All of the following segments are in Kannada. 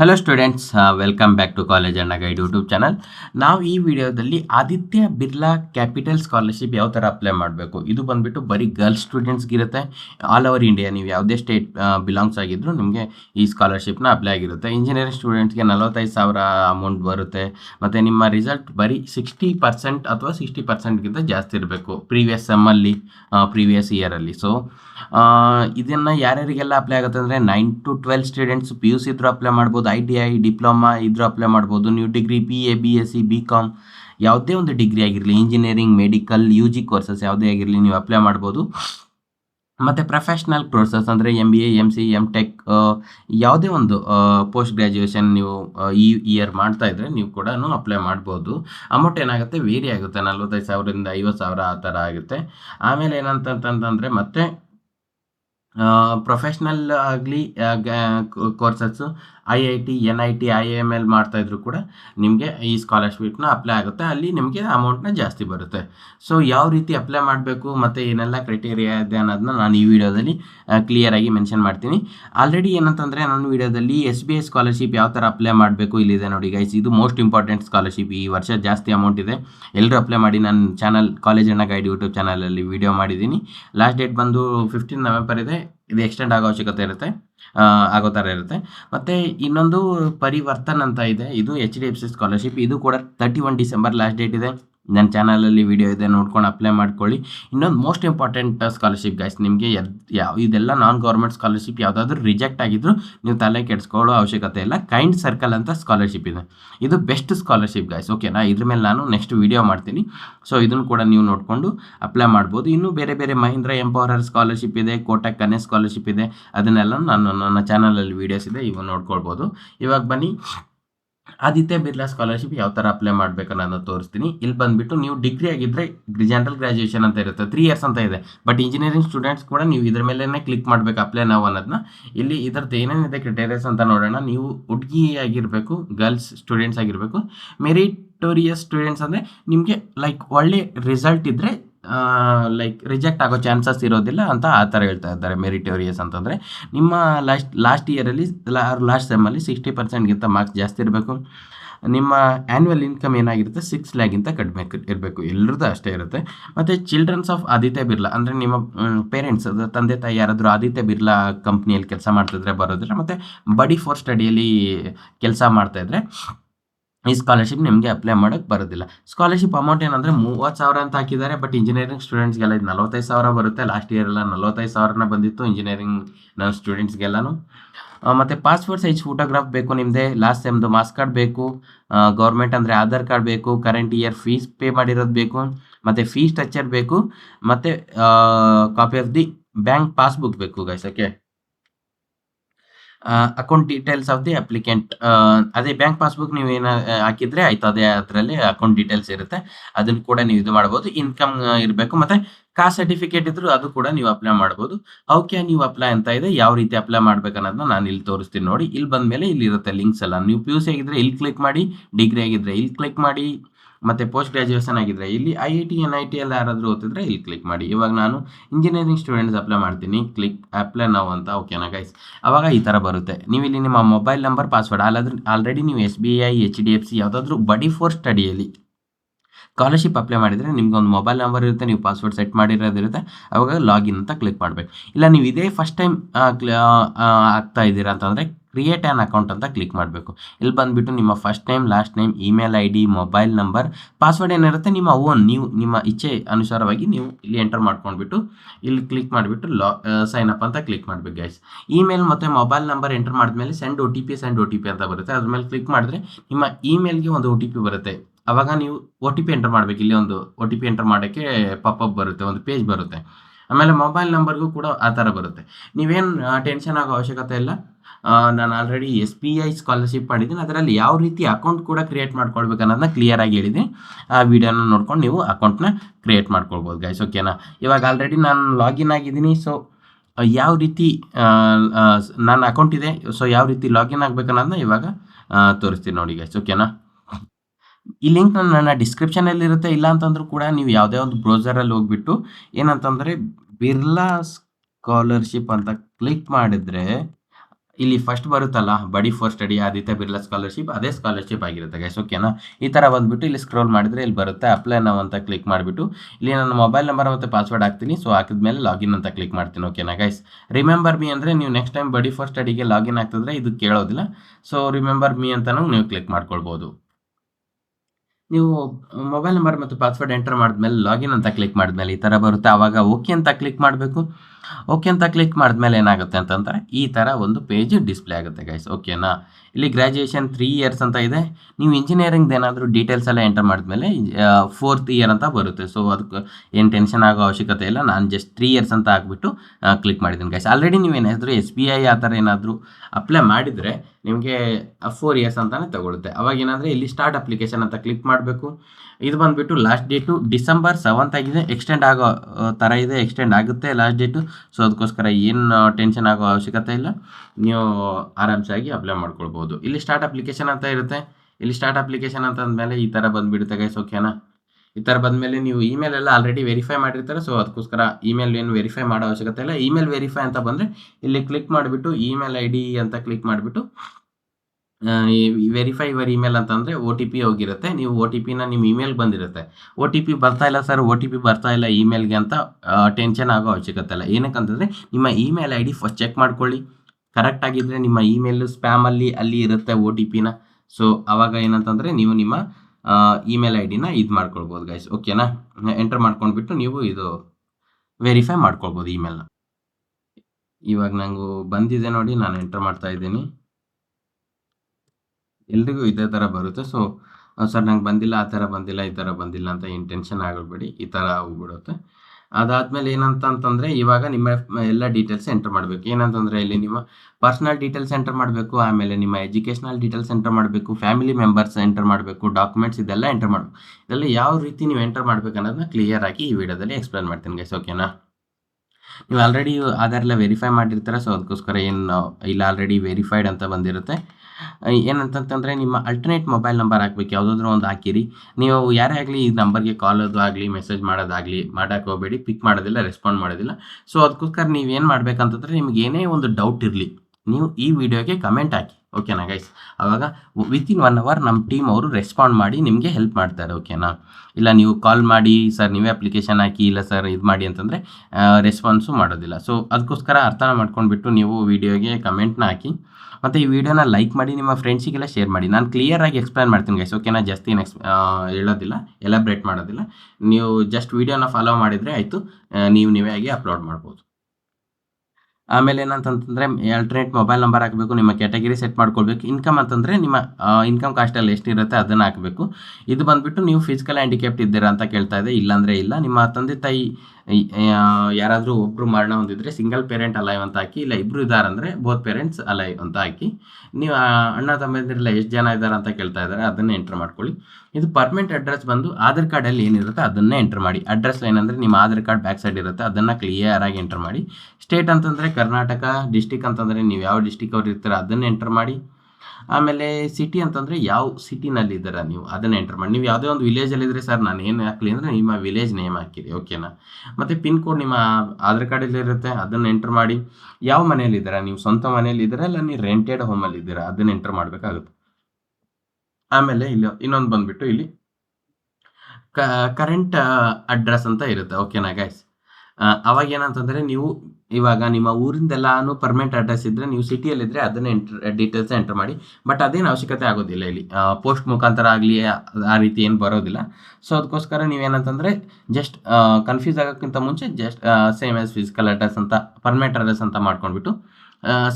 Hello students welcome back to college ಅಣ್ಣ ಗೈಡ್ ಯೂಟ್ಯೂಬ್ ಚಾನಲ್ ನಾವು ಈ ವಿಡಿಯೋದಲ್ಲಿ ಆದಿತ್ಯ ಬಿರ್ಲಾ ಕ್ಯಾಪಿಟಲ್ ಸ್ಕಾಲರ್ಶಿಪ್ ಯಾವ ಥರ ಅಪ್ಲೈ ಮಾಡಬೇಕು? ಇದು ಬಂದುಬಿಟ್ಟು ಬರೀ ಗರ್ಲ್ಸ್ ಸ್ಟೂಡೆಂಟ್ಸ್ಗೆ ಇರುತ್ತೆ. ಆಲ್ ಓವರ್ ಇಂಡಿಯಾ ನೀವು ಯಾವುದೇ ಸ್ಟೇಟ್ ಬಿಲಾಂಗ್ಸ್ ಆಗಿದ್ರು ನಿಮಗೆ ಈ ಸ್ಕಾಲರ್ಶಿಪ್ನ ಅಪ್ಲೈ ಆಗಿರುತ್ತೆ. ಇಂಜಿನಿಯರಿಂಗ್ ಸ್ಟೂಡೆಂಟ್ಸ್ಗೆ ನಲವತ್ತೈದು ಸಾವಿರ ಅಮೌಂಟ್ ಬರುತ್ತೆ. ಮತ್ತು ನಿಮ್ಮ ರಿಸಲ್ಟ್ ಬರೀ ಸಿಕ್ಸ್ಟಿ ಪರ್ಸೆಂಟ್ ಅಥವಾ ಸಿಕ್ಸ್ಟಿ ಪರ್ಸೆಂಟ್ಗಿಂತ ಜಾಸ್ತಿ ಇರಬೇಕು. ಪ್ರೀವಿಯಸ್ ಸಮ್ಮಲ್ಲಿ ಪ್ರೀವಿಯಸ್ ಇಯರಲ್ಲಿ ಸೊ ಇದನ್ನು ಯಾರ್ಯಾರಿಗೆಲ್ಲ ಅಪ್ಲೈ ಆಗುತ್ತೆ ಅಂದರೆ nine to twelve students P U C ಇದ್ರೂ ಅಪ್ಲೈ ಮಾಡ್ಬೋದು ಐ ಟಿ ಐ ಡಿಪ್ಲೊಮಾ ಇದ್ರೂ ಅಪ್ಲೈ ಮಾಡ್ಬೋದು ನೀವು degree P A B S C B com ಯಾವುದೇ ಒಂದು ಡಿಗ್ರಿ ಆಗಿರಲಿ engineering medical U G courses ಯಾವುದೇ ಆಗಿರಲಿ ನೀವು ಅಪ್ಲೈ ಮಾಡ್ಬೋದು. ಮತ್ತು ಪ್ರೊಫೆಷ್ನಲ್ ಕೋರ್ಸಸ್ ಅಂದರೆ M B A M C M tech ಯಾವುದೇ ಒಂದು ಪೋಸ್ಟ್ ಗ್ರ್ಯಾಜುಯೇಷನ್ ನೀವು ಈ ಇಯರ್ ಮಾಡ್ತಾ ಇದ್ದರೆ ನೀವು ಕೂಡ ಅಪ್ಲೈ ಮಾಡ್ಬೋದು. ಅಮೌಂಟ್ ಏನಾಗುತ್ತೆ? ವೇರಿ ಆಗುತ್ತೆ, ನಲ್ವತ್ತೈದು ಸಾವಿರದಿಂದ ಐವತ್ತು ಸಾವಿರ ಆ ಥರ ಆಗುತ್ತೆ. ಆಮೇಲೆ ಏನಂತಂತಂದರೆ ಮತ್ತೆ ಪ್ರೊಫೆಷ್ನಲ್ ಆಗಲಿ courses I I T, N I T, I M L ಮಾಡ್ತಾ ಇದ್ರು ಕೂಡ ನಿಮಗೆ ಈ ಸ್ಕಾಲರ್ಶಿಪ್ನ ಅಪ್ಲೈ ಆಗುತ್ತೆ. ಅಲ್ಲಿ ನಿಮಗೆ ಅಮೌಂಟ್ನ ಜಾಸ್ತಿ ಬರುತ್ತೆ. ಸೊ ಯಾವ ರೀತಿ ಅಪ್ಲೈ ಮಾಡಬೇಕು, ಮತ್ತು ಏನೆಲ್ಲ ಕ್ರೈಟೇರಿಯಾ ಇದೆ ಅನ್ನೋದನ್ನ ನಾನು ಈ ವಿಡಿಯೋದಲ್ಲಿ ಕ್ಲಿಯರಾಗಿ ಮೆನ್ಷನ್ ಮಾಡ್ತೀನಿ. ಆಲ್ರೆಡಿ ಏನಂತಂದರೆ ನನ್ನ ವಿಡಿಯೋದಲ್ಲಿ ಎಸ್ ಬಿ ಐ ಸ್ಕಾಲರ್ಶಿಪ್ ಯಾವ ಥರ ಅಪ್ಲೈ ಮಾಡಬೇಕು ಇಲ್ಲಿದೆ ನೋಡಿ ಗೈಸ್ ಇದು ಮೋಸ್ಟ್ ಇಂಪಾರ್ಟೆಂಟ್ ಸ್ಕಾಲರ್ಶಿಪ್ ಈ ವರ್ಷ ಜಾಸ್ತಿ ಅಮೌಂಟ್ ಇದೆ. ಎಲ್ಲರೂ ಅಪ್ಲೈ ಮಾಡಿ. ನನ್ನ ಚಾನಲ್ ಕಾಲೇಜ್ ಅಣ್ಣ ಗೈಡ್ ಯೂಟ್ಯೂಬ್ ಚಾನಲಲ್ಲಿ ವಿಡಿಯೋ ಮಾಡಿದ್ದೀನಿ. ಲಾಸ್ಟ್ ಡೇಟ್ ಬಂದು ಫಿಫ್ಟೀನ್ ನವೆಂಬರ್ ಇದೆ. ಇದು ಎಕ್ಸ್ಟೆಂಡ್ ಆಗೋ ಅವಶ್ಯಕತೆ ಇರುತ್ತೆ ಆಗೋ ಥರ ಇರುತ್ತೆ. ಮತ್ತು ಇನ್ನೊಂದು ಪರಿವರ್ತನ್ ಅಂತ ಇದೆ. ಇದು H D F C scholarship ಇದು ಕೂಡ thirty one December last date ಇದೆ. ನನ್ನ ಚಾನಲಲ್ಲಿ ವಿಡಿಯೋ ಇದೆ, ನೋಡ್ಕೊಂಡು ಅಪ್ಲೈ ಮಾಡ್ಕೊಳ್ಳಿ. ಇನ್ನೊಂದು ಮೋಸ್ಟ್ ಇಂಪಾರ್ಟೆಂಟ್ ಸ್ಕಾಲರ್ಶಿಪ್ ಗೈಸ್ ನಿಮಗೆ ಯಾವ ಇದೆಲ್ಲ ನಾನ್ ಗೌರ್ಮೆಂಟ್ ಸ್ಕಾಲರ್ಶಿಪ್ ಯಾವುದಾದ್ರೂ ರಿಜೆಕ್ಟ್ ಆಗಿದ್ರು ನೀವು ತಲೆ ಕೆಡಿಸ್ಕೊಳ್ಳೋ ಅವಶ್ಯಕತೆ ಇಲ್ಲ. ಕೈಂಡ್ ಸರ್ಕಲ್ ಅಂತ ಸ್ಕಾಲರ್ಶಿಪ್ ಇದೆ. ಇದು ಬೆಸ್ಟ್ ಸ್ಕಾಲರ್ಶಿಪ್ ಗೈಸ್ ಓಕೆನಾ ಇದ್ರ ಮೇಲೆ ನಾನು ನೆಕ್ಸ್ಟ್ ವೀಡಿಯೋ ಮಾಡ್ತೀನಿ. ಸೊ ಇದನ್ನು ಕೂಡ ನೀವು ನೋಡಿಕೊಂಡು ಅಪ್ಲೈ ಮಾಡ್ಬೋದು. ಇನ್ನೂ ಬೇರೆ ಬೇರೆ ಮಹೀಂದ್ರ ಎಂಪವರರ್ ಸ್ಕಾಲರ್ಶಿಪ್ ಇದೆ ಕೋಟಕ್ ಕನ್ಯಾ ಸ್ಕಾಲರ್ಶಿಪ್ ಇದೆ. ಅದನ್ನೆಲ್ಲ ನಾನು ನನ್ನ ಚಾನಲಲ್ಲಿ ವೀಡಿಯೋಸ್ ಇದೆ, ಇವು ನೋಡ್ಕೊಳ್ಬೋದು. ಇವಾಗ ಬನ್ನಿ. ಆದಿತ್ಯ ಬಿರ್ಲಾ ಸ್ಕಾಲರ್ಶಿಪ್ ಯಾವ ಥರ ಅಪ್ಲೈ ಮಾಡಬೇಕು ನಾನು ತೋರಿಸ್ತೀನಿ. ಇಲ್ಲಿ ಬಂದುಬಿಟ್ಟು ನೀವು ಡಿಗ್ರಿ ಆಗಿದ್ದರೆ ಜನರಲ್ ಗ್ರಾಜುಯೇಷನ್ ಅಂತ ಇರುತ್ತೆ ತ್ರೀ ಇಯರ್ಸ್ ಅಂತ ಇದೆ. ಬಟ್ ಇಂಜಿನಿಯರಿಂಗ್ ಸ್ಟೂಡೆಂಟ್ಸ್ ಕೂಡ ನೀವು ಇದ್ರ ಮೇಲೇ ಕ್ಲಿಕ್ ಮಾಡಬೇಕು ಅಪ್ಲೈ ನಾವು ಅನ್ನೋದನ್ನ ಇಲ್ಲಿ ಇದ್ರದ್ದು ಏನೇನಿದೆ ಕ್ರಿಟೇರಿಯಸ್ ಅಂತ ನೋಡೋಣ. ನೀವು ಹುಡುಗಿ ಆಗಿರಬೇಕು ಗರ್ಲ್ಸ್ ಸ್ಟೂಡೆಂಟ್ಸ್ ಆಗಿರಬೇಕು ಮೆರಿಟೋರಿಯಸ್ ಸ್ಟೂಡೆಂಟ್ಸ್ ಅಂದರೆ ನಿಮಗೆ ಲೈಕ್ ಒಳ್ಳೆ ರಿಸಲ್ಟ್ ಇದ್ದರೆ ಲೈಕ್ ರಿಜೆಕ್ಟ್ ಆಗೋ ಚಾನ್ಸಸ್ ಇರೋದಿಲ್ಲ ಅಂತ ಆ ಥರ ಹೇಳ್ತಾ ಇದ್ದಾರೆ ಮೆರಿಟೋರಿಯಸ್ ಅಂತಂದರೆ. ನಿಮ್ಮ ಲಾಸ್ಟ್ ಲಾಸ್ಟ್ ಇಯರಲ್ಲಿ ಲಾಸ್ಟ್ ಸೆಮ್ಮಲ್ಲಿ ಸಿಕ್ಸ್ಟಿ ಪರ್ಸೆಂಟ್ಗಿಂತ ಮಾರ್ಕ್ಸ್ ಜಾಸ್ತಿ ಇರಬೇಕು. ನಿಮ್ಮ ಆ್ಯನ್ಯುವಲ್ ಇನ್ಕಮ್ ಏನಾಗಿರುತ್ತೆ? ಸಿಕ್ಸ್ ಲ್ಯಾಗಿಂತ ಕಡಿಮೆ ಇರಬೇಕು. ಎಲ್ಲರದ್ದು ಅಷ್ಟೇ ಇರುತ್ತೆ. ಮತ್ತು ಚಿಲ್ಡ್ರನ್ಸ್ ಆಫ್ ಆದಿತ್ಯ ಬಿರ್ಲಾ ಅಂದರೆ ನಿಮ್ಮ ಪೇರೆಂಟ್ಸ್ ತಂದೆ ತಾಯಿ ಯಾರಾದರೂ ಆದಿತ್ಯ ಬಿರ್ಲಾ ಕಂಪ್ನಿಯಲ್ಲಿ ಕೆಲಸ ಮಾಡ್ತಿದ್ರೆ ಬರೋದಿಲ್ಲ. ಮತ್ತು ಬಡಿ ಫೋರ್ ಸ್ಟಡಿಯಲ್ಲಿ ಕೆಲಸ ಮಾಡ್ತಾಯಿದ್ರೆ ಈ ಸ್ಕಾಲರ್ಶಿಪ್ ನಿಮಗೆ ಅಪ್ಲೈ ಮಾಡೋಕ್ಕೆ ಬರೋದಿಲ್ಲ. ಸ್ಕಾಲರ್ಶಿಪ್ ಅಮೌಂಟ್ ಏನಂದರೆ ಮೂವತ್ತು ಸಾವಿರ ಅಂತ ಹಾಕಿದ್ದಾರೆ ಬಟ್ ಇಂಜಿನಿಯರಿಂಗ್ ಸ್ಟೂಡೆಂಟ್ಸ್ಗೆಲ್ಲ ಇದು ನಲವತ್ತೈದು ಸಾವಿರ ಬರುತ್ತೆ. ಲಾಸ್ಟ್ ಇಯರ್ ಎಲ್ಲ ನಲವತ್ತೈದು ಸಾವಿರನ ಬಂದಿತ್ತು ಇಂಜಿನಿಯರಿಂಗ್ ನನ್ನ ಸ್ಟೂಡೆಂಟ್ಸ್ಗೆಲ್ಲನೂ ಮತ್ತು ಪಾಸ್ಪೋರ್ಟ್ ಸೈಜ್ ಫೋಟೋಗ್ರಾಫ್ ಬೇಕು ನಿಮ್ಮದೇ ಲಾಸ್ಟ್ ಸೆಮ್ದು ಮಾಸ್ ಕಾರ್ಡ್ ಬೇಕು. ಗೌರ್ಮೆಂಟ್ ಅಂದರೆ ಆಧಾರ್ ಕಾರ್ಡ್ ಬೇಕು. ಕರೆಂಟ್ ಇಯರ್ ಫೀಸ್ ಪೇ ಮಾಡಿರೋದು ಬೇಕು. ಮತ್ತು ಫೀ ಸ್ಟ್ರಕ್ಚರ್ ಬೇಕು. ಮತ್ತು copy of the bank passbook ಬೇಕು guys account details of the applicant ಅದೇ ಬ್ಯಾಂಕ್ ಪಾಸ್ಬುಕ್ ನೀವು ಏನ ಹಾಕಿದ್ರೆ ಆಯ್ತು, ಅದೇ ಅದರಲ್ಲಿ ಅಕೌಂಟ್ ಡೀಟೇಲ್ಸ್ ಇರುತ್ತೆ. ಅದನ್ನು ಕೂಡ ನೀವು ಇದು ಮಾಡ್ಬೋದು. ಇನ್ಕಮ್ ಇರಬೇಕು. ಮತ್ತೆ ಕಾಸ್ಟ್ ಸರ್ಟಿಫಿಕೇಟ್ ಇದ್ರು ಅದು ಕೂಡ ನೀವು ಅಪ್ಲೈ ಮಾಡ್ಬೋದು. ಅವಕ್ಕೆ ನೀವು ಅಪ್ಲೈ ಅಂತ ಇದೆ. ಯಾವ ರೀತಿ ಅಪ್ಲೈ ಮಾಡ್ಬೇಕು ಅನ್ನೋದನ್ನ ನಾನು ಇಲ್ಲಿ ತೋರಿಸ್ತೀನಿ ನೋಡಿ. ಇಲ್ಲಿ ಬಂದಮೇಲೆ ಇಲ್ಲಿ ಇರುತ್ತೆ ಲಿಂಕ್ಸ್ ಎಲ್ಲ. ನೀವು ಪಿ ಯು ಸಿ ಆಗಿದ್ರೆ ಇಲ್ಲಿ ಕ್ಲಿಕ್ ಮಾಡಿ ಡಿಗ್ರಿ ಆಗಿದ್ರೆ ಇಲ್ಲಿ ಕ್ಲಿಕ್ ಮಾಡಿ. ಮತ್ತು ಪೋಸ್ಟ್ ಗ್ರ್ಯಾಜುಯೇಷನ್ ಆಗಿದ್ರೆ ಇಲ್ಲಿ I I T N I T ಎಲ್ಲ ಯಾರಾದರೂ ಓದಿದ್ರೆ ಇಲ್ಲಿ ಕ್ಲಿಕ್ ಮಾಡಿ. ಇವಾಗ ನಾನು ಇಂಜಿನಿಯರಿಂಗ್ ಸ್ಟೂಡೆಂಟ್ಸ್ ಅಪ್ಲೈ ಮಾಡ್ತೀನಿ. ಕ್ಲಿಕ್ ಅಪ್ಲೈ ನಾವು ಅಂತ. ಓಕೆನಾ ಗೈಸ್ ಅವಾಗ ಈ ಥರ ಬರುತ್ತೆ. ನೀವು ಇಲ್ಲಿ ನಿಮ್ಮ ಮೊಬೈಲ್ ನಂಬರ್ ಪಾಸ್ವರ್ಡ್ ಅಲ್ಲಾದ್ರೆ ಆಲ್ರೆಡಿ ನೀವು S B I H D F C ಯಾವುದಾದ್ರೂ ಬಡಿ ಫೋರ್ ಸ್ಟಡಿಯಲ್ಲಿ ಸ್ಕಾಲರ್ಶಿಪ್ ಅಪ್ಲೈ ಮಾಡಿದರೆ ನಿಮ್ಗೆ ಒಂದು ಮೊಬೈಲ್ ನಂಬರ್ ಇರುತ್ತೆ, ನೀವು ಪಾಸ್ವರ್ಡ್ ಸೆಟ್ ಮಾಡಿರೋದಿರುತ್ತೆ ಅವಾಗ ಲಾಗಿನ್ ಅಂತ ಕ್ಲಿಕ್ ಮಾಡಬೇಕು. ಇಲ್ಲ, ನೀವು ಇದೇ ಫಸ್ಟ್ ಟೈಮ್ ಆಗ್ತಾ ಇದ್ದೀರಾ ಅಂತಂದರೆ ಕ್ರಿಯೇಟ್ ಆ್ಯನ್ ಅಕೌಂಟ್ ಅಂತ ಕ್ಲಿಕ್ ಮಾಡಬೇಕು. ಇಲ್ಲಿ ಬಂದುಬಿಟ್ಟು ನಿಮ್ಮ first name last name email I D mobile number password ಏನಿರುತ್ತೆ ನಿಮ್ಮ ಓನ್ ನೀವು, ನಿಮ್ಮ ಇಚ್ಛೆ ಅನುಸಾರವಾಗಿ ನೀವು ಇಲ್ಲಿ ಎಂಟರ್ ಮಾಡ್ಕೊಂಡ್ಬಿಟ್ಟು ಇಲ್ಲಿ ಕ್ಲಿಕ್ ಮಾಡಿಬಿಟ್ಟು ಲಾ ಸೈನ್ ಅಪ್ ಅಂತ ಕ್ಲಿಕ್ ಮಾಡಬೇಕು ಗೈಸ್ ಇಮೇಲ್ ಮತ್ತು ಮೊಬೈಲ್ ನಂಬರ್ ಎಂಟರ್ ಮಾಡಿದ್ಮೇಲೆ send O T P send O T P ಅಂತ ಬರುತ್ತೆ. ಅದ್ರ ಮೇಲೆ ಕ್ಲಿಕ್ ಮಾಡಿದ್ರೆ ನಿಮ್ಮ ಇಮೇಲ್ಗೆ ಒಂದು ಒ ಟಿ ಪಿ ಬರುತ್ತೆ. ಅವಾಗ ನೀವು ಒ ಟಿ ಪಿ ಎಂಟರ್ ಮಾಡಬೇಕು. ಇಲ್ಲಿ ಒಂದು ಒ ಟಿ ಪಿ ಎಂಟರ್ ಮಾಡೋಕ್ಕೆ ಪಾಪಪ್ ಬರುತ್ತೆ, ಒಂದು ಪೇಜ್ ಬರುತ್ತೆ. ಆಮೇಲೆ ಮೊಬೈಲ್ ನಂಬರ್ಗೂ ಕೂಡ ಆ ಥರ ಬರುತ್ತೆ. ನೀವೇನು ಟೆನ್ಷನ್ ಆಗೋ ಅವಶ್ಯಕತೆ ಇಲ್ಲ. ನಾನು already S P I scholarship ಮಾಡಿದ್ದೀನಿ. ಅದರಲ್ಲಿ ಯಾವ ರೀತಿ ಅಕೌಂಟ್ ಕೂಡ ಕ್ರಿಯೇಟ್ ಮಾಡ್ಕೊಳ್ಬೇಕು ಅನ್ನೋದನ್ನ ಕ್ಲಿಯರ್ ಆಗಿ ಹೇಳಿದ್ದೀನಿ ಆ ವಿಡಿಯೋನ ನೋಡ್ಕೊಂಡು ನೀವು ಅಕೌಂಟ್ನ ಕ್ರಿಯೇಟ್ ಮಾಡ್ಕೊಳ್ಬೋದು ಗೈಸ್ ಓಕೆನಾ ಇವಾಗ ಆಲ್ರೆಡಿ ನಾನು ಲಾಗಿನ್ ಆಗಿದ್ದೀನಿ ಸೊ ಯಾವ ರೀತಿ ನನ್ನ ಅಕೌಂಟ್ ಇದೆ ಸೊ ಯಾವ ರೀತಿ ಲಾಗಿನ್ ಆಗ್ಬೇಕು ಅನ್ನೋದನ್ನ ಇವಾಗ ತೋರಿಸ್ತೀನಿ ನೋಡಿ ಗೈಸ್ ಓಕೆನಾ ಈ ಲಿಂಕ್ ನನ್ನ ಡಿಸ್ಕ್ರಿಪ್ಷನಲ್ಲಿ ಇರುತ್ತೆ, ಇಲ್ಲ ಅಂತಂದ್ರೂ ಕೂಡ ನೀವು ಯಾವುದೇ ಒಂದು ಬ್ರೌಸರಲ್ಲಿ ಹೋಗ್ಬಿಟ್ಟು ಏನಂತಂದರೆ ಬಿರ್ಲಾ ಸ್ಕಾಲರ್ಶಿಪ್ ಅಂತ ಕ್ಲಿಕ್ ಮಾಡಿದರೆ ಇಲ್ಲಿ ಫಸ್ಟ್ ಬರುತ್ತಲ್ಲ buddy for study Aditya Birla scholarship ಅದೇ ಸ್ಕಾಲರ್ಶಿಪ್ ಆಗಿರುತ್ತೆ ಗೈಸ್ ಓಕೆನಾ ಈ ಥರ ಬಂದ್ಬಿಟ್ಟು ಇಲ್ಲಿ ಸ್ಕ್ರೋಲ್ ಮಾಡಿದರೆ ಇಲ್ಲಿ ಬರುತ್ತೆ ಅಪ್ಲೈ ನಾವು ಅಂತ ಕ್ಲಿಕ್ ಮಾಡಿಬಿಟ್ಟು, ಇಲ್ಲಿ ನನ್ನ ಮೊಬೈಲ್ ನಂಬರ್ ಮತ್ತು ಪಾಸ್ವರ್ಡ್ ಹಾಕ್ತೀನಿ ಸೊ ಹಾಕಿದ ಮೇಲೆ ಲಾಗಿನ್ ಅಂತ ಕ್ಲಿಕ್ ಮಾಡ್ತೀನಿ ಓಕೆನಾ ಗೈಸ್ ರಿಮೆಂಬರ್ ಮೀ ಅಂದರೆ ನೀವು ನೆಕ್ಸ್ಟ್ ಟೈಮ್ ಬಡಿ ಫಾರ್ ಸ್ಟಡಿಗೆ ಲಾಗಿನ್ ಆಗ್ತಿದ್ರೆ ಇದು ಕೇಳೋದಿಲ್ಲ ಸೊ ರಿಮೆಂಬರ್ ಮೀ ಅಂತಲೂ ನೀವು ಕ್ಲಿಕ್ ಮಾಡ್ಕೊಳ್ಬೋದು. ನೀವು ಮೊಬೈಲ್ ನಂಬರ್ ಮತ್ತು ಪಾಸ್ವರ್ಡ್ ಎಂಟರ್ ಮಾಡಿದ್ಮೇಲೆ ಲಾಗಿನ್ ಅಂತ ಕ್ಲಿಕ್ ಮಾಡಿದ್ಮೇಲೆ ಈ ಥರ ಬರುತ್ತೆ, ಆವಾಗ ಓಕೆ ಅಂತ ಕ್ಲಿಕ್ ಮಾಡಬೇಕು. ಓಕೆ ಅಂತ ಕ್ಲಿಕ್ ಮಾಡಿದ್ಮೇಲೆ ಏನಾಗುತ್ತೆ ಅಂತಂದರೆ ಈ ಥರ ಒಂದು ಪೇಜ್ ಡಿಸ್ಪ್ಲೇ ಆಗುತ್ತೆ ಗೈಸ್ ಓಕೆನಾ ಇಲ್ಲಿ ಗ್ರ್ಯಾಜುಯೇಷನ್ ತ್ರೀ ಇಯರ್ಸ್ ಅಂತ ಇದೆ. ನೀವು ಇಂಜಿನಿಯರಿಂಗ್ದು ಏನಾದರೂ ಡೀಟೇಲ್ಸ್ ಎಲ್ಲ ಎಂಟರ್ ಮಾಡಿದ್ಮೇಲೆ ಫೋರ್ತ್ ಇಯರ್ ಅಂತ ಬರುತ್ತೆ. ಸೊ ಅದಕ್ಕೆ ಏನು ಟೆನ್ಷನ್ ಆಗೋ ಅವಶ್ಯಕತೆ ಇಲ್ಲ. ನಾನು ಜಸ್ಟ್ ತ್ರೀ ಇಯರ್ಸ್ ಅಂತ ಹಾಕ್ಬಿಟ್ಟು ಕ್ಲಿಕ್ ಮಾಡಿದ್ದೀನಿ ಗೈಸ್ ಆಲ್ರೆಡಿ ನೀವು ಏನಾದರೂ ಎಸ್ ಬಿ ಐ ಆ ಥರ ಏನಾದರೂ ಅಪ್ಲೈ ಮಾಡಿದರೆ ನಿಮಗೆ ಫೋರ್ ಇಯರ್ಸ್ ಅಂತಲೇ ತಗೊಳುತ್ತೆ. ಅವಾಗ ಏನಂದರೆ ಇಲ್ಲಿ ಸ್ಟಾರ್ಟ್ ಅಪ್ಲಿಕೇಶನ್ ಅಂತ ಕ್ಲಿಕ್ ಮಾಡಬೇಕು. ಇದು ಬಂದುಬಿಟ್ಟು ಲಾಸ್ಟ್ ಡೇಟು ಡಿಸೆಂಬರ್ ಸೆವೆಂತ್ ಆಗಿದೆ. ಎಕ್ಸ್ಟೆಂಡ್ ಆಗೋ ಥರ ಇದೆ ಎಕ್ಸ್ಟೆಂಡ್ ಆಗುತ್ತೆ ಲಾಸ್ಟ್ ಡೇಟು ಸೊ ಅದಕ್ಕೋಸ್ಕರ ಏನು ಟೆನ್ಷನ್ ಆಗೋ ಅವಶ್ಯಕತೆ ಇಲ್ಲ. ನೀವು ಆರಾಮ್ಸಾಗಿ ಅಪ್ಲೈ ಮಾಡ್ಕೊಳ್ಬೋದು. ಇಲ್ಲಿ ಸ್ಟಾರ್ಟ್ ಅಪ್ಲಿಕೇಶನ್ ಅಂತ ಇರುತ್ತೆ. ಇಲ್ಲಿ ಸ್ಟಾರ್ಟ್ ಅಪ್ಲಿಕೇಶನ್ ಅಂತ ಅಂದಮೇಲೆ ಈ ಥರ ಬಂದುಬಿಡುತ್ತೆ ಗೈಸ್ ಓಕೆನಾ ಈ ಥರ ಬಂದಮೇಲೆ ನೀವು ಇಮೇಲ್ ಎಲ್ಲ ಆಲ್ರೆಡಿ ವೆರಿಫೈ ಮಾಡಿರ್ತಾರೆ. ಸೊ ಅದಕ್ಕೋಸ್ಕರ ಇಮೇಲ್ ಏನು ವೆರಿಫೈ ಮಾಡೋ ಅವಶ್ಯಕತೆ ಇಲ್ಲ. ಇಮೇಲ್ ವೆರಿಫೈ ಅಂತ ಬಂದರೆ ಇಲ್ಲಿ ಕ್ಲಿಕ್ ಮಾಡಿಬಿಟ್ಟು ಇಮೇಲ್ ಐ ಅಂತ ಕ್ಲಿಕ್ ಮಾಡಿಬಿಟ್ಟು ವೆರಿಫೈ ಯುವರ್ ಇಮೇಲ್ ಅಂತಂದರೆ ಓ ಟಿ ಪಿ ಹೋಗಿರುತ್ತೆ. ನೀವು ಒ ಟಿ ಪಿನ ನಿಮ್ಮ ಇಮೇಲ್ ಬಂದಿರುತ್ತೆ. ಒ ಟಿ ಪಿ ಬರ್ತಾ ಇಲ್ಲ ಸರ್ ಒ ಟಿ ಪಿ ಬರ್ತಾ ಇಲ್ಲ ಇಮೇಲ್ಗೆ ಅಂತ ಟೆನ್ಷನ್ ಆಗೋ ಅವಶ್ಯಕತೆ ಇಲ್ಲ. ಏನಕ್ಕಂತಂದರೆ ನಿಮ್ಮ email I D first check ಮಾಡ್ಕೊಳ್ಳಿ. ಕರೆಕ್ಟ್ ಆಗಿದ್ದರೆ ನಿಮ್ಮ ಇಮೇಲ್ ಸ್ಪ್ಯಾಮಲ್ಲಿ ಅಲ್ಲಿ ಇರುತ್ತೆ ಓ ಟಿ ಪಿನ ಸೊ ಆವಾಗ ಏನಂತಂದರೆ ನೀವು ನಿಮ್ಮ ಇಮೇಲ್ ಐ ಡಿನ ಇದು ಮಾಡ್ಕೊಳ್ಬೋದು ಗೈಸ್ ಓಕೆನಾ ಎಂಟರ್ ಮಾಡ್ಕೊಂಡ್ಬಿಟ್ಟು ನೀವು ಇದು ವೆರಿಫೈ ಮಾಡ್ಕೊಳ್ಬೋದು ಇಮೇಲ್ನ ಇವಾಗ ನಂಗೆ ಬಂದಿದೆ ನೋಡಿ, ನಾನು ಎಂಟರ್ ಮಾಡ್ತಾ ಇದ್ದೀನಿ. ಎಲ್ರಿಗೂ ಇದೇ ಥರ ಬರುತ್ತೆ. ಸೊ ಸರ್ ನಂಗೆ ಬಂದಿಲ್ಲ, ಆ ಥರ ಬಂದಿಲ್ಲ, ಈ ಥರ ಬಂದಿಲ್ಲ ಅಂತ ಏನು ಟೆನ್ಷನ್ ಆಗಬೇಡಿ. ಈ ಥರ ಹೋಗ್ಬಿಡುತ್ತೆ ಅದಾದಮೇಲೆ ಏನಂತ ಅಂತಂದರೆ, ಇವಾಗ ನಿಮ್ಮ ಎಲ್ಲ ಡೀಟೇಲ್ಸ್ ಎಂಟರ್ ಮಾಡಬೇಕು. ಏನಂತಂದರೆ, ಇಲ್ಲಿ ನಿಮ್ಮ ಪರ್ಸ್ನಲ್ ಡೀಟೇಲ್ಸ್ ಎಂಟರ್ ಮಾಡಬೇಕು, ಆಮೇಲೆ ನಿಮ್ಮ ಎಜುಕೇಷನಲ್ ಡೀಟೇಲ್ಸ್ ಎಂಟರ್ ಮಾಡಬೇಕು ಫ್ಯಾಮಿಲಿ ಮೆಂಬರ್ಸ್ ಎಂಟರ್ ಮಾಡಬೇಕು ಡಾಕ್ಯುಮೆಂಟ್ಸ್ ಇದೆಲ್ಲ ಎಂಟರ್ ಮಾಡಬೇಕು. ಇದೆಲ್ಲ ಯಾವ ರೀತಿ ನೀವು ಎಂಟರ್ ಮಾಡಬೇಕು ಅನ್ನೋದನ್ನ ಕ್ಲಿಯರ್ ಆಗಿ ಈ ವಿಡಿಯೋದಲ್ಲಿ ಎಕ್ಸ್ಪ್ಲೇನ್ ಮಾಡ್ತೀನಿ ಗೈಸ್ ಓಕೆನಾ ನೀವು ಆಲ್ರೆಡಿ ಆಧಾರ್ ಎಲ್ಲ ವೆರಿಫೈ ಮಾಡಿರ್ತಾರೆ? ಸೊ ಅದಕ್ಕೋಸ್ಕರ ಏನು ಇಲ್ಲ ಆಲ್ರೆಡಿ ವೆರಿಫೈಡ್ ಅಂತ ಬಂದಿರುತ್ತೆ. ಏನಂತಂತಂದರೆ ನಿಮ್ಮ ಅಲ್ಟರ್ನೇಟ್ ಮೊಬೈಲ್ ನಂಬರ್ ಹಾಕ್ಬೇಕು, ಯಾವುದಾದ್ರೂ ಒಂದು ಹಾಕಿರಿ. ನೀವು ಯಾರೇ ಆಗಲಿ ಈ ನಂಬರ್ಗೆ ಕಾಲೋದು ಆಗಲಿ ಮೆಸೇಜ್ ಮಾಡೋದಾಗಲಿ, ಮಾಡೋಕ್ಕೆ ಹೋಗಬೇಡಿ ಪಿಕ್ ಮಾಡೋದಿಲ್ಲ ರೆಸ್ಪಾಂಡ್ ಮಾಡೋದಿಲ್ಲ. ಸೊ ಅದಕ್ಕೋಸ್ಕರ ನೀವು ಏನು ಮಾಡಬೇಕಂತಂದರೆ ನಿಮ್ಗೆ ಏನೇ ಒಂದು ಡೌಟ್ ಇರಲಿ, ನೀವು ಈ ವಿಡಿಯೋಗೆ ಕಮೆಂಟ್ ಹಾಕಿ ಓಕೆನಾ ಗೈಸ್ ಆವಾಗ ವಿತಿನ್ ಒನ್ ಅವರ್ ನಮ್ಮ ಟೀಮ್ ಅವರು ರೆಸ್ಪಾಂಡ್ ಮಾಡಿ ನಿಮಗೆ ಹೆಲ್ಪ್ ಮಾಡ್ತಾರೆ ಓಕೆನಾ ಇಲ್ಲ ನೀವು ಕಾಲ್ ಮಾಡಿ ಸರ್ ನೀವೇ ಅಪ್ಲಿಕೇಶನ್ ಹಾಕಿ, ಇಲ್ಲ ಸರ್ ಇದು ಮಾಡಿ ಅಂತಂದರೆ ರೆಸ್ಪಾನ್ಸು ಮಾಡೋದಿಲ್ಲ. ಸೊ ಅದಕ್ಕೋಸ್ಕರ ಅರ್ಥ ಮಾಡ್ಕೊಂಡ್ಬಿಟ್ಟು ನೀವು ವಿಡಿಯೋಗೆ ಕಮೆಂಟ್ನ ಹಾಕಿ ಮತ್ತು ಈ ವಿಡಿಯೋನ ಲೈಕ್ ಮಾಡಿ, ನಿಮ್ಮ ಫ್ರೆಂಡ್ಸಿಗೆಲ್ಲ ಶೇರ್ ಮಾಡಿ. ನಾನು ಕ್ಲಿಯರಾಗಿ ಎಕ್ಸ್ಪ್ಲೇನ್ ಮಾಡ್ತೀನಿ ಗೈಸ್ ಓಕೆನಾ ಜಾಸ್ತಿ ಏನು ಹೇಳೋದಿಲ್ಲ ಎಲಬ್ರೇಟ್ ಮಾಡೋದಿಲ್ಲ. ನೀವು ಜಸ್ಟ್ ವೀಡಿಯೋನ ಫಾಲೋ ಮಾಡಿದರೆ ಆಯಿತು ನೀವು ನೀವೇ ಆಗಿ ಅಪ್ಲೋಡ್ ಮಾಡ್ಬೋದು. ಆಮೇಲೆ ಏನಂತಂದರೆ ಆಲ್ಟರ್ನೇಟ್ ಮೊಬೈಲ್ ನಂಬರ್ ಹಾಕಬೇಕು, ನಿಮ್ಮ ಕ್ಯಾಟಗರಿ ಸೆಟ್ ಮಾಡ್ಕೊಳ್ಬೇಕು. ಇನ್ಕಮ್ ಅಂತಂದರೆ ನಿಮ್ಮ ಇನ್ಕಮ್ ಕಾಸ್ಟಲ್ಲಿ ಎಷ್ಟಿರುತ್ತೆ ಅದನ್ನು ಹಾಕಬೇಕು. ಇದು ಬಂದುಬಿಟ್ಟು ನೀವು ಫಿಸಿಕಲ್ ಹ್ಯಾಂಡಿಕ್ಯಾಪ್ಟ್ ಇದ್ದೀರಾ ಅಂತ ಕೇಳ್ತಾ ಇದೆ, ಇಲ್ಲಾಂದರೆ ಇಲ್ಲ. ನಿಮ್ಮ ತಂದೆ ತಾಯಿ ಯಾರಾದರೂ ಒಬ್ಬರು ಮರಣ ಹೊಂದಿದ್ರೆ ಸಿಂಗಲ್ ಪೇರೆಂಟ್ ಅಲೈವ್ ಅಂತ ಹಾಕಿ, ಇಲ್ಲ ಇಬ್ಬರು ಇದ್ದಾರೆ ಅಂದರೆ ಬೋತ್ ಪೇರೆಂಟ್ಸ್ ಅಲೈವ್ ಅಂತ ಹಾಕಿ, ನೀವು ಅಣ್ಣ ತಮ್ಮಂದಿರಲ್ಲ ಎಷ್ಟು ಜನ ಇದ್ದಾರೆ ಅಂತ ಕೇಳ್ತಾ ಇದ್ದಾರೆ, ಅದನ್ನೇ ಎಂಟರ್ ಮಾಡ್ಕೊಳ್ಳಿ. ಇದು ಪರ್ಮನೆಂಟ್ ಅಡ್ರೆಸ್ ಬಂದು ಆಧಾರ್ ಕಾರ್ಡಲ್ಲಿ ಏನಿರುತ್ತೆ ಅದನ್ನೇ ಎಂಟರ್ ಮಾಡಿ. ಅಡ್ರೆಸ್ ಏನಂದರೆ ನಿಮ್ಮ ಆಧಾರ್ ಕಾರ್ಡ್ ಬ್ಯಾಕ್ ಸೈಡ್ ಇರುತ್ತೆ, ಅದನ್ನು ಕ್ಲಿಯರಾಗಿ ಎಂಟರ್ ಮಾಡಿ. ಸ್ಟೇಟ್ ಅಂತಂದರೆ ಕರ್ನಾಟಕ ಡಿಸ್ಟಿಕ್ ಅಂತಂದರೆ ನೀವು ಯಾವ ಡಿಸ್ಟಿಕ್ ಅವ್ರು ಇರ್ತೀರ ಅದನ್ನು ಎಂಟರ್ ಮಾಡಿ. ಆಮೇಲೆ ಸಿಟಿ ಅಂತಂದರೆ ಯಾವ ಸಿಟಿನಲ್ಲಿ ಇದ್ದೀರಾ ನೀವು? ಅದನ್ನು ಎಂಟರ್ ಮಾಡಿ. ನೀವು ಯಾವುದೇ ಒಂದು ವಿಲೇಜಲ್ಲಿ ಇದ್ದರೆ ಸರ್ ನಾನು ಏನು ಹಾಕಲಿ ಅಂದರೆ ನಿಮ್ಮ ವಿಲೇಜ್ ನೇಮ್ ಹಾಕಿರಿ ಓಕೆನಾ ಮತ್ತು ಪಿನ್ ಕೋಡ್ ನಿಮ್ಮ ಆಧಾರ್ ಕಾರ್ಡಲ್ಲಿ ಇರುತ್ತೆ, ಅದನ್ನು ಎಂಟರ್ ಮಾಡಿ. ಯಾವ ಮನೇಲಿ ಇದ್ದೀರಾ? ನೀವು ಸ್ವಂತ ಮನೇಲಿ ಇದ್ದೀರಾ ಇಲ್ಲ ನೀವು ರೆಂಟೆಡ್ ಹೋಮಲ್ಲಿ ಇದ್ದೀರಾ? ಅದನ್ನು ಎಂಟರ್ ಮಾಡಬೇಕಾಗುತ್ತೆ. ಆಮೇಲೆ ಇಲ್ಲಿ ಇನ್ನೊಂದು ಬಂದುಬಿಟ್ಟು ಇಲ್ಲಿ ಕರೆಂಟ್ ಅಡ್ರೆಸ್ ಅಂತ ಇರುತ್ತೆ ಓಕೆನಾ ಗೈಸ್ ಅವಾಗ ಏನಂತಂದರೆ ನೀವು ಇವಾಗ ನಿಮ್ಮ ಊರಿಂದೆಲ್ಲಾನು ಪರ್ಮನೆಂಟ್ ಅಡ್ರೆಸ್ ಇದ್ದರೆ ನೀವು ಸಿಟಿಯಲ್ಲಿದ್ದರೆ ಅದನ್ನೇ ಎಂಟ್ರ್ ಡೀಟೇಲ್ಸ್ ಎಂಟರ್ ಮಾಡಿ. ಬಟ್ ಅದೇನು ಅವಶ್ಯಕತೆ ಆಗೋದಿಲ್ಲ ಇಲ್ಲಿ. ಪೋಸ್ಟ್ ಮುಖಾಂತರ ಆಗಲಿ, ಆ ರೀತಿ ಏನು ಬರೋದಿಲ್ಲ. ಸೊ ಅದಕ್ಕೋಸ್ಕರ ನೀವೇನಂತಂದರೆ ಜಸ್ಟ್ ಕನ್ಫ್ಯೂಸ್ ಆಗೋಕ್ಕಿಂತ ಮುಂಚೆ just same as physical address ಅಂತ ಪರ್ಮನೆಂಟ್ ಅಡ್ರೆಸ್ ಅಂತ ಮಾಡ್ಕೊಂಡ್ಬಿಟ್ಟು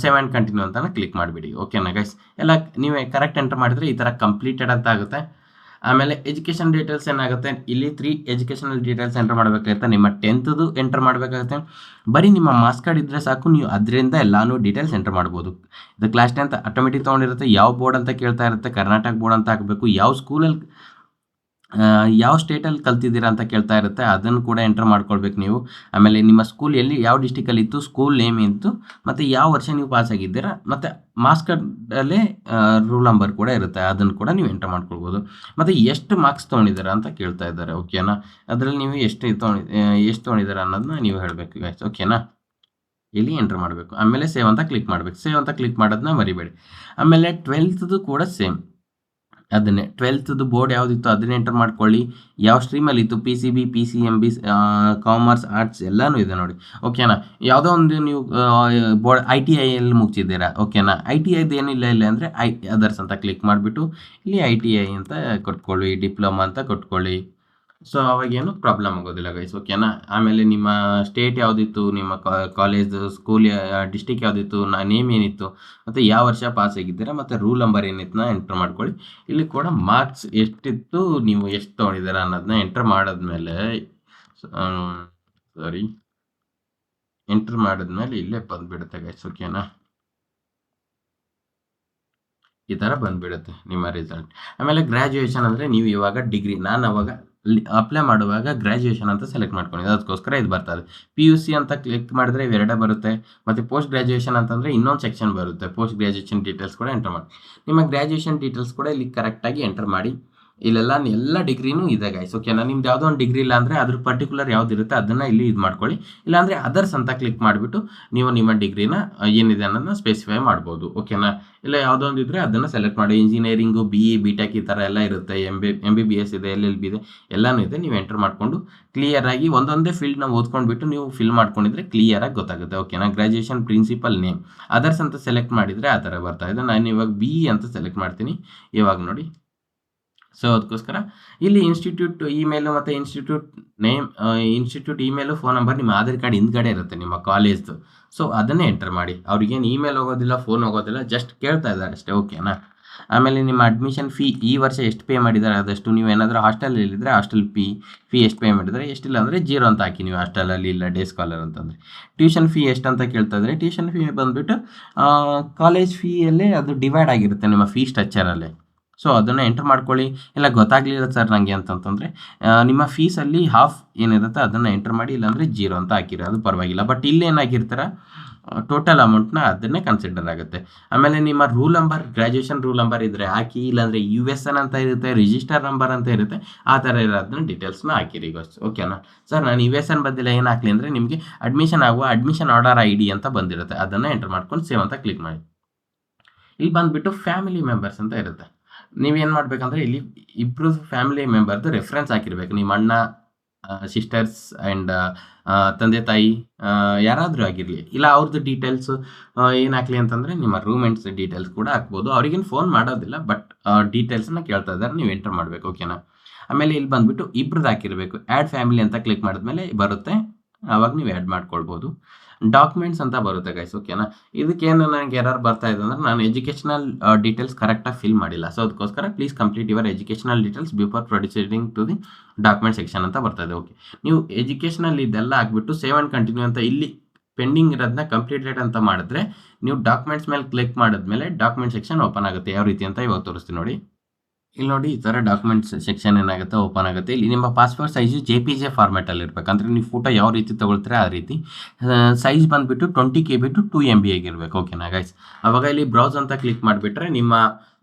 ಸೇವ್ ಆ್ಯಂಡ್ ಕಂಟಿನ್ಯೂ ಅಂತ ಕ್ಲಿಕ್ ಮಾಡಿಬಿಡಿ. ಓಕೆನಾ ಗೈಸ್ ಎಲ್ಲ, ನೀವೇ ಕರೆಕ್ಟ್ ಎಂಟರ್ ಮಾಡಿದರೆ ಈ ಥರ ಕಂಪ್ಲೀಟೆಡ್ ಅಂತ ಆಗುತ್ತೆ. ಆಮೇಲೆ ಎಜುಕೇಷನ್ ಡೀಟೇಲ್ಸ್ ಏನಾಗುತ್ತೆ? ಇಲ್ಲಿ ತ್ರೀ ಎಜುಕೇಷನಲ್ ಡೀಟೇಲ್ಸ್ ಎಂಟರ್ ಮಾಡಬೇಕಾಗುತ್ತೆ. ನಿಮ್ಮ ಟೆಂತ್ದು ಎಂಟರ್ ಮಾಡಬೇಕಾಗುತ್ತೆ. ಬರೀ ನಿಮ್ಮ ಮಾರ್ಕ್ಸ್ ಕಾರ್ಡ್ ಇದ್ದರೆ ಸಾಕು. ನೀವು ಅದರಿಂದ ಎಲ್ಲಾನು ಡೀಟೇಲ್ಸ್ ಎಂಟರ್ ಮಾಡ್ಬೋದು. ಇದು ಕ್ಲಾಸ್ ಟೆಂತ್ ಆಟೋಮೆಟಿಕ್ ತೊಗೊಂಡಿರುತ್ತೆ. ಯಾವ ಬೋರ್ಡ್ ಅಂತ ಕೇಳ್ತಾ ಇರುತ್ತೆ. ಕರ್ನಾಟಕ ಬೋರ್ಡ್ ಅಂತ ಹಾಕಬೇಕು. ಯಾವ ಸ್ಕೂಲಲ್ಲಿ ಯಾವ ಸ್ಟೇಟಲ್ಲಿ ಕಲ್ತಿದ್ದೀರಾ ಅಂತ ಕೇಳ್ತಾ ಇರುತ್ತೆ, ಅದನ್ನು ಕೂಡ ಎಂಟರ್ ಮಾಡ್ಕೊಳ್ಬೇಕು ನೀವು. ಆಮೇಲೆ ನಿಮ್ಮ ಸ್ಕೂಲ್ ಎಲ್ಲಿ, ಯಾವ ಡಿಸ್ಟಿಕಲ್ಲಿ ಇತ್ತು ಸ್ಕೂಲ್ ನೇಮ್ ಇತ್ತು ಮತ್ತು ಯಾವ ವರ್ಷ ನೀವು ಪಾಸ್ ಆಗಿದ್ದೀರಾ, ಮತ್ತು ಮಾರ್ಕ್ಸ್ ಕಾರ್ಡಲ್ಲೇ ರೂಲ್ ನಂಬರ್ ಕೂಡ ಇರುತ್ತೆ, ಅದನ್ನು ಕೂಡ ನೀವು ಎಂಟರ್ ಮಾಡ್ಕೊಳ್ಬೋದು. ಮತ್ತು ಎಷ್ಟು ಮಾರ್ಕ್ಸ್ ತೊಗೊಂಡಿದ್ದೀರಾ ಅಂತ ಕೇಳ್ತಾ ಇದ್ದಾರೆ ಓಕೆನಾ ಅದರಲ್ಲಿ ನೀವು ಎಷ್ಟು ತೊಗೊಂಡು ಎಷ್ಟು ತೊಗೊಂಡಿದ್ದೀರಾ ಅನ್ನೋದನ್ನ ನೀವು ಹೇಳಬೇಕು ಓಕೆನಾ ಇಲ್ಲಿ ಎಂಟ್ರ್ ಮಾಡಬೇಕು? ಆಮೇಲೆ ಸೇವ್ ಅಂತ ಕ್ಲಿಕ್ ಮಾಡಬೇಕು. ಸೇವ್ ಅಂತ ಕ್ಲಿಕ್ ಮಾಡೋದನ್ನ ಮರಿಬೇಡಿ. ಆಮೇಲೆ ಟ್ವೆಲ್ತ್ದು ಕೂಡ ಸೇಮ್ ಅದನ್ನೇ. ಟ್ವೆಲ್ತ್ದು ಬೋರ್ಡ್ ಯಾವುದಿತ್ತು ಅದನ್ನೇ ಎಂಟರ್ ಮಾಡ್ಕೊಳ್ಳಿ. ಯಾವ ಸ್ಟ್ರೀಮಲ್ಲಿ ಇತ್ತು? P C B P C M B commerce arts ಎಲ್ಲನೂ ಇದೆ ನೋಡಿ. ಓಕೆನಾ ಯಾವುದೋ ಒಂದು ನೀವು ಬೋರ್ಡ್ ಐ ಟಿ ಐಯಲ್ಲಿ ಮುಗಿಸಿದ್ದೀರಾ? ಓಕೆನಾ ಐ ಟಿ ಐದು ಏನಿಲ್ಲ ಇಲ್ಲ ಅಂದರೆ ಐ ಅದರ್ಸ್ ಅಂತ ಕ್ಲಿಕ್ ಮಾಡಿಬಿಟ್ಟು, ಇಲ್ಲಿ ಐ ಟಿ ಐ ಅಂತ ಕೊಟ್ಕೊಳ್ಳಿ ಡಿಪ್ಲೊಮಾ ಅಂತ ಕೊಟ್ಕೊಳ್ಳಿ. ಸೊ ಅವಾಗೇನು ಪ್ರಾಬ್ಲಮ್ ಆಗೋದಿಲ್ಲ ಗೈಸ್ ಓಕೆನಾ ಆಮೇಲೆ ನಿಮ್ಮ ಸ್ಟೇಟ್ ಯಾವುದಿತ್ತು? ನಿಮ್ಮ ಕಾಲೇಜ್ ಸ್ಕೂಲ್ ಡಿಸ್ಟಿಕ್ ಯಾವುದಿತ್ತು? ನಾ ನೇಮ್ ಏನಿತ್ತು? ಮತ್ತು ಯಾವ ವರ್ಷ ಪಾಸ್ ಆಗಿದ್ದೀರಾ? ಮತ್ತು ರೂಲ್ ನಂಬರ್ ಏನಿತ್ತು ಎಂಟ್ರ್ ಮಾಡ್ಕೊಳ್ಳಿ. ಇಲ್ಲಿ ಕೂಡ ಮಾರ್ಕ್ಸ್ ಎಷ್ಟಿತ್ತು? ನೀವು ಎಷ್ಟು ತೊಗೊಂಡಿದ್ದೀರಾ ಅನ್ನೋದನ್ನ ಎಂಟ್ರ್ ಮಾಡಿದ್ಮೇಲೆ ಸಾರಿ ಎಂಟ್ರ್ ಮಾಡಿದ್ಮೇಲೆ ಇಲ್ಲೇ ಬಂದುಬಿಡುತ್ತೆ ಗೈಸ್ ಓಕೆನಾ ಈ ಥರ ಬಂದುಬಿಡುತ್ತೆ ನಿಮ್ಮ ರಿಸಲ್ಟ್ ಆಮೇಲೆ ಗ್ರ್ಯಾಜುಯೇಷನ್ ಅಂದರೆ ನೀವು ಇವಾಗ ಡಿಗ್ರಿ ನಾನು ಅವಾಗ ಅಪ್ಲೈ ಮಾಡುವಾಗ ಗ್ರ್ಯಾಜುಯೇಷನ್ ಅಂತ ಸೆಲೆಕ್ಟ್ ಮಾಡ್ಕೊಂಡಿದ್ದೆ ಅದಕ್ಕೋಸ್ಕರ ಇದು ಬರ್ತದೆ ಪಿ ಯು ಸಿ ಅಂತ ಕ್ಲಿಕ್ ಮಾಡಿದ್ರೆ ಇವೆರಡೇ ಬರುತ್ತೆ. ಮತ್ತು ಪೋಸ್ಟ್ ಗ್ರ್ಯಾಜುಯೇಷನ್ ಅಂತಂದರೆ ಇನ್ನೊಂದು ಸೆಕ್ಷನ್ ಬರುತ್ತೆ. ಪೋಸ್ಟ್ ಗ್ರ್ಯಾಜುಯೇಷನ್ ಡೀಟೇಲ್ಸ್ ಕೂಡ ಎಂಟರ್ ಮಾಡಿ. ನಿಮ್ಮ ಗ್ರ್ಯಾಜುಯೇಷನ್ ಡೀಟೇಲ್ಸ್ ಕೂಡ ಇಲ್ಲಿ ಕರೆಕ್ಟಾಗಿ ಎಂಟರ್ ಮಾಡಿ. ಇಲ್ಲೆಲ್ಲ ಎಲ್ಲ ಡಿಗ್ರಿನೂ ಇದೆ ಗೈಸ್ ಓಕೆನಾ ನಿಮ್ದು ಯಾವುದೋ ಒಂದು ಡಿಗ್ರಿ ಇಲ್ಲ ಅಂದರೆ ಅದ್ರ ಪರ್ಟಿಕ್ಯುಲರ್ ಯಾವ್ದು ಇರುತ್ತೆ ಅದನ್ನು ಇಲ್ಲಿ ಇದು ಮಾಡ್ಕೊಳ್ಳಿ. ಇಲ್ಲಾಂದರೆ ಅದರ್ಸ್ ಅಂತ ಕ್ಲಿಕ್ ಮಾಡಿಬಿಟ್ಟು ನೀವು ನಿಮ್ಮ ಡಿಗ್ರಿನ ಏನಿದೆ ಅನ್ನೋದನ್ನ ಸ್ಪೆಸಿಫೈ ಮಾಡ್ಬೋದು. ಓಕೆನಾ ಇಲ್ಲ ಯಾವುದೋ ಒಂದು ಇದ್ದರೆ ಅದನ್ನು ಸೆಲೆಕ್ಟ್ ಮಾಡಿ. Engineering B E B tech ಈ ಥರ ಎಲ್ಲ ಇರುತ್ತೆ. M B M B B S ಇದೆ ಎಲ್ ಎಲ್ ಬಿ ಇದೆ, ಎಲ್ಲನೂ ಇದೆ. ನೀವು ಎಂಟರ್ ಮಾಡಿಕೊಂಡು ಕ್ಲಿಯರಾಗಿ ಒಂದೊಂದೇ ಫೀಲ್ಡ್ನ ಓದ್ಕೊಂಡ್ಬಿಟ್ಟು ನೀವು ಫಿಲ್ ಮಾಡ್ಕೊಂಡಿದ್ರೆ ಕ್ಲಿಯರಾಗಿ ಗೊತ್ತಾಗುತ್ತೆ. ಓಕೆನಾ ಗ್ರಾಜುಯೇಷನ್ ಪ್ರಿನ್ಸಿಪಲ್ ನೇಮ್ ಅದರ್ಸ್ ಅಂತ ಸೆಲೆಕ್ಟ್ ಮಾಡಿದರೆ ಆ ಥರ ಬರ್ತಾ ಇದೆ. ನಾನು ಇವಾಗ ಬಿ ಇ ಅಂತ ಸೆಲೆಕ್ಟ್ ಮಾಡ್ತೀನಿ. ಇವಾಗ ನೋಡಿ. ಸೊ ಅದಕ್ಕೋಸ್ಕರ ಇಲ್ಲಿ ಇನ್ಸ್ಟಿಟ್ಯೂಟ್ ಇಮೇಲು ಮತ್ತು institute name institute email phone number ನಿಮ್ಮ ಆಧಾರ್ ಕಾರ್ಡ್ ಹಿಂದ್ಗಡೆ ಇರುತ್ತೆ ನಿಮ್ಮ ಕಾಲೇಜ್ದು ಸೊ ಅದನ್ನೇ ಎಂಟರ್ ಮಾಡಿ. ಅವ್ರಿಗೇನು ಇಮೇಲ್ ಹೋಗೋದಿಲ್ಲ ಫೋನ್ ಹೋಗೋದಿಲ್ಲ ಜಸ್ಟ್ ಕೇಳ್ತಾ ಇದ್ದಾರೆ ಅಷ್ಟೇ ಓಕೆನಾ ಆಮೇಲೆ ನಿಮ್ಮ ಅಡ್ಮಿಷನ್ ಫೀ ಈ ವರ್ಷ ಎಷ್ಟು ಪೇ ಮಾಡಿದ್ದಾರೆ ಅದಷ್ಟು ನೀವು ಏನಾದರೂ ಹಾಸ್ಟೆಲಲ್ಲಿ ಇದ್ದರೆ ಹಾಸ್ಟೆಲ್ ಫೀ ಫೀ ಎಷ್ಟು ಪೇ ಮಾಡಿದರೆ ಎಷ್ಟಿಲ್ಲ ಅಂದರೆ ಜೀರೋ ಅಂತ ಹಾಕಿ ನೀವು ಹಾಸ್ಟೆಲಲ್ಲಿ ಇಲ್ಲ ಡೇ ಸ್ಕಾಲರ್ ಅಂತಂದರೆ ಟ್ಯೂಷನ್ ಫೀ ಎಷ್ಟು ಅಂತ ಕೇಳ್ತಾ ಇದ್ರೆ ಟ್ಯೂಷನ್ ಫೀ ಬಂದುಬಿಟ್ಟು ಕಾಲೇಜ್ ಫೀಯಲ್ಲೇ ಅದು ಡಿವೈಡ್ ಆಗಿರುತ್ತೆ ನಿಮ್ಮ ಫೀ ಸ್ಟ್ರಕ್ಚರಲ್ಲೇ ಸೊ ಅದನ್ನು ಎಂಟರ್ ಮಾಡ್ಕೊಳ್ಳಿ. ಇಲ್ಲ, ಗೊತ್ತಾಗಲಿಲ್ಲ ಸರ್ ನನಗೆ ಅಂತಂತಂದರೆ ನಿಮ್ಮ ಫೀಸಲ್ಲಿ ಹಾಫ್ ಏನಿರುತ್ತೆ ಅದನ್ನು ಎಂಟರ್ ಮಾಡಿ, ಇಲ್ಲಾಂದರೆ ಜೀರೋ ಅಂತ ಹಾಕಿರಿ ಅದು ಪರವಾಗಿಲ್ಲ. ಬಟ್ ಇಲ್ಲಿ ಏನಾಗಿರ್ತಾರೆ ಟೋಟಲ್ ಅಮೌಂಟ್ನ ಅದನ್ನೇ ಕನ್ಸಿಡರ್ ಆಗುತ್ತೆ. ಆಮೇಲೆ ನಿಮ್ಮ roll number graduation roll number ಇದ್ದರೆ ಹಾಕಿ, ಇಲ್ಲಾಂದರೆ ಯು ಎಸ್ ಎನ್ ಅಂತ ಇರುತ್ತೆ ರಿಜಿಸ್ಟರ್ ನಂಬರ್ ಅಂತ ಇರುತ್ತೆ, ಆ ಥರ ಇರೋದನ್ನ ಡೀಟೇಲ್ಸ್ನ ಹಾಕಿರಿ ಈಗ ಓಕೆನಾ ಸರ್ ನಾನು ಯು ಎಸ್ ಎನ್ ಬಂದಿಲ್ಲ, ಏನು ಹಾಕಲಿ ಅಂದರೆ ನಿಮಗೆ ಅಡ್ಮಿಷನ್ ಆಗುವ ಅಡ್ಮಿಷನ್ ಆರ್ಡರ್ ಐ ಡಿ ಅಂತ ಬಂದಿರುತ್ತೆ. ಅದನ್ನು ಎಂಟರ್ ಮಾಡ್ಕೊಂಡು ಸೇವ್ ಅಂತ ಕ್ಲಿಕ್ ಮಾಡಿ. ಇಲ್ಲಿ ಬಂದುಬಿಟ್ಟು ಫ್ಯಾಮಿಲಿ ಮೆಂಬರ್ಸ್ ಅಂತ ಇರುತ್ತೆ. ನೀವೇನು ಮಾಡಬೇಕಂದ್ರೆ ಇಲ್ಲಿ ಇಬ್ಬರು ಫ್ಯಾಮಿಲಿ ಮೆಂಬರ್ದು ರೆಫರೆನ್ಸ್ ಹಾಕಿರ್ಬೇಕು. ನಿಮ್ಮ ಅಣ್ಣ ಸಿಸ್ಟರ್ಸ್ ಆ್ಯಂಡ್ ತಂದೆ, ತಾಯಿ ಯಾರಾದರೂ ಆಗಿರಲಿ. ಇಲ್ಲ ಅವ್ರದ್ದು ಡೀಟೇಲ್ಸ್ ಏನು ಹಾಕಲಿ ಅಂತಂದರೆ ನಿಮ್ಮ ರೂಮೆಂಟ್ಸ್ ಡೀಟೇಲ್ಸ್ ಕೂಡ ಹಾಕ್ಬೋದು. ಅವ್ರಿಗೇನು ಫೋನ್ ಮಾಡೋದಿಲ್ಲ ಬಟ್ ಡೀಟೇಲ್ಸನ್ನ ಕೇಳ್ತಾ ಇದ್ದಾರೆ, ನೀವು ಎಂಟರ್ ಮಾಡಬೇಕು ಓಕೆನಾ ಆಮೇಲೆ ಇಲ್ಲಿ ಬಂದುಬಿಟ್ಟು ಇಬ್ರದ್ದು ಹಾಕಿರಬೇಕು. ಆ್ಯಡ್ ಫ್ಯಾಮಿಲಿ ಅಂತ ಕ್ಲಿಕ್ ಮಾಡಿದ್ಮೇಲೆ ಬರುತ್ತೆ. ಆವಾಗ ನೀವು ಆ್ಯಡ್ ಮಾಡ್ಕೊಳ್ಬೋದು. ಡಾಕ್ಯುಮೆಂಟ್ಸ್ ಅಂತ ಬರುತ್ತೆ ಗೈಸ್ ಓಕೆನಾ ಇದಕ್ಕೇನು ನನಗೆ ಎರರ್ ಬರ್ತಾ ಇದೆ ಅಂದರೆ ನಾನು ಎಜುಕೇಷನಲ್ ಡೀಟೇಲ್ಸ್ ಕರೆಕ್ಟಾಗಿ ಫಿಲ್ ಮಾಡಿಲ್ಲ. ಸೊ ಅದಕ್ಕೋಸ್ಕರ please complete your educational details before producing to the document section ಅಂತ ಬರ್ತಾ ಇದೆ ಓಕೆ ನೀವು ಎಜುಕೇಷನಲ್ ಇದೆಲ್ಲ ಹಾಕ್ಬಿಟ್ಟು ಸೇವ್ ಆ್ಯಂಡ್ ಕಂಟಿನ್ಯೂ ಅಂತ ಇಲ್ಲಿ ಪೆಂಡಿಂಗ್ ಇರೋದನ್ನ ಕಂಪ್ಲೀಟೆಡ್ ಅಂತ ಮಾಡಿದ್ರೆ, ನೀವು ಡಾಕ್ಯುಮೆಂಟ್ಸ್ ಮೇಲೆ ಕ್ಲಿಕ್ ಮಾಡಿದ್ಮೇಲೆ ಡಾಕ್ಯುಮೆಂಟ್ ಸೆಕ್ಷನ್ ಓಪನ್ ಆಗುತ್ತೆ. ಯಾವ ರೀತಿ ಅಂತ ಇವಾಗ ತೋರಿಸ್ತೀನಿ ನೋಡಿ. ಇಲ್ಲಿ ನೋಡಿ, ಈ ಥರ ಡಾಕ್ಯುಮೆಂಟ್ಸ್ ಸೆಕ್ಷನ್ ಏನಾಗುತ್ತೆ ಓಪನ್ ಆಗುತ್ತೆ. ಇಲ್ಲಿ ನಿಮ್ಮ passport size J P J ಫಾರ್ಮೆಟಲ್ಲಿ ಇರಬೇಕಂದ್ರೆ ನೀವು ಫೋಟೋ ಯಾವ ರೀತಿ ತೊಗೊಳ್ತೀರ, ಆ ರೀತಿ. ಸೈಜ್ ಬಂದುಬಿಟ್ಟು twenty K B to two M B ಆಗಿರಬೇಕು. ಓಕೆನಾ ಗೈಸ್ ಅವಾಗ ಇಲ್ಲಿ ಬ್ರೌಸ್ ಅಂತ ಕ್ಲಿಕ್ ಮಾಡಿಬಿಟ್ರೆ ನಿಮ್ಮ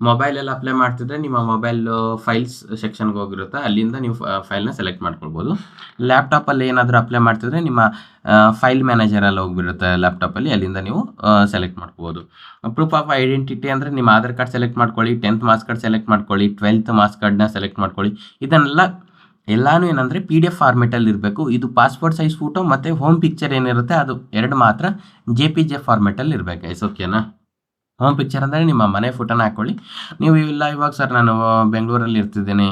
ಮೊಬೈಲಲ್ಲಿ ಅಪ್ಲೈ ಮಾಡ್ತಿದ್ರೆ ನಿಮ್ಮ ಮೊಬೈಲ್ ಫೈಲ್ಸ್ ಸೆಕ್ಷನ್ಗೆ ಹೋಗಿರುತ್ತೆ. ಅಲ್ಲಿಂದ ನೀವು ಫೈಲ್ನ ಸೆಲೆಕ್ಟ್ ಮಾಡ್ಕೊಳ್ಬೋದು. ಲ್ಯಾಪ್ಟಾಪಲ್ಲಿ ಏನಾದರೂ ಅಪ್ಲೈ ಮಾಡ್ತಿದ್ರೆ ನಿಮ್ಮ ಫೈಲ್ ಮ್ಯಾನೇಜರ್ ಮ್ಯಾನೇಜರಲ್ಲಿ ಲ್ಯಾಪ್ಟಾಪ್ ಲ್ಯಾಪ್ಟಾಪಲ್ಲಿ ಅಲ್ಲಿಂದ ನೀವು ಸೆಲೆಕ್ಟ್ ಮಾಡ್ಕೋಬೋದು ಪ್ರೂಫ್ ಆಫ್ ಐಡೆಂಟಿಟಿ ಅಂದರೆ ನಿಮ್ಮ ಆಧಾರ್ ಕಾರ್ಡ್ ಸೆಲೆಕ್ಟ್ ಮಾಡ್ಕೊಳ್ಳಿ ಟೆಂತ್ ಮಾರ್ಕ್ಸ್ ಕಾರ್ಡ್ ಸೆಲೆಕ್ಟ್ ಮಾಡ್ಕೊಳ್ಳಿ ಟ್ವೆಲ್ತ್ ಮಾರ್ಕ್ಸ್ ಕಾರ್ಡ್ನ ಸೆಲೆಕ್ಟ್ ಮಾಡ್ಕೊಳ್ಳಿ. ಇದನ್ನೆಲ್ಲ ಎಲ್ಲಾನು ಏನಂದರೆ ಪಿ ಡಿ ಎಫ್ ಫಾರ್ಮೆಟಲ್ಲಿ ಇರಬೇಕು. ಇದು ಪಾಸ್ಪೋರ್ಟ್ ಸೈಜ್ ಫೋಟೋ ಮತ್ತು ಹೋಮ್ ಪಿಕ್ಚರ್ ಏನಿರುತ್ತೆ, ಅದು ಎರಡು ಮಾತ್ರ ಜೆ ಪಿ ಜೆ ಫಾರ್ಮೆಟಲ್ಲಿ ಇರಬೇಕು. ಎಸ್ ಓಕೆನಾ ಹೋಮ್ ಪಿಕ್ಚರ್ ಅಂದರೆ ನಿಮ್ಮ ಮನೆ ಫೋಟೋನ ಹಾಕ್ಕೊಳ್ಳಿ ನೀವು ಇಲ್ಲ, ಇವಾಗ ಸರ್ ನಾನು ಬೆಂಗಳೂರಲ್ಲಿ ಇರ್ತಿದ್ದೀನಿ.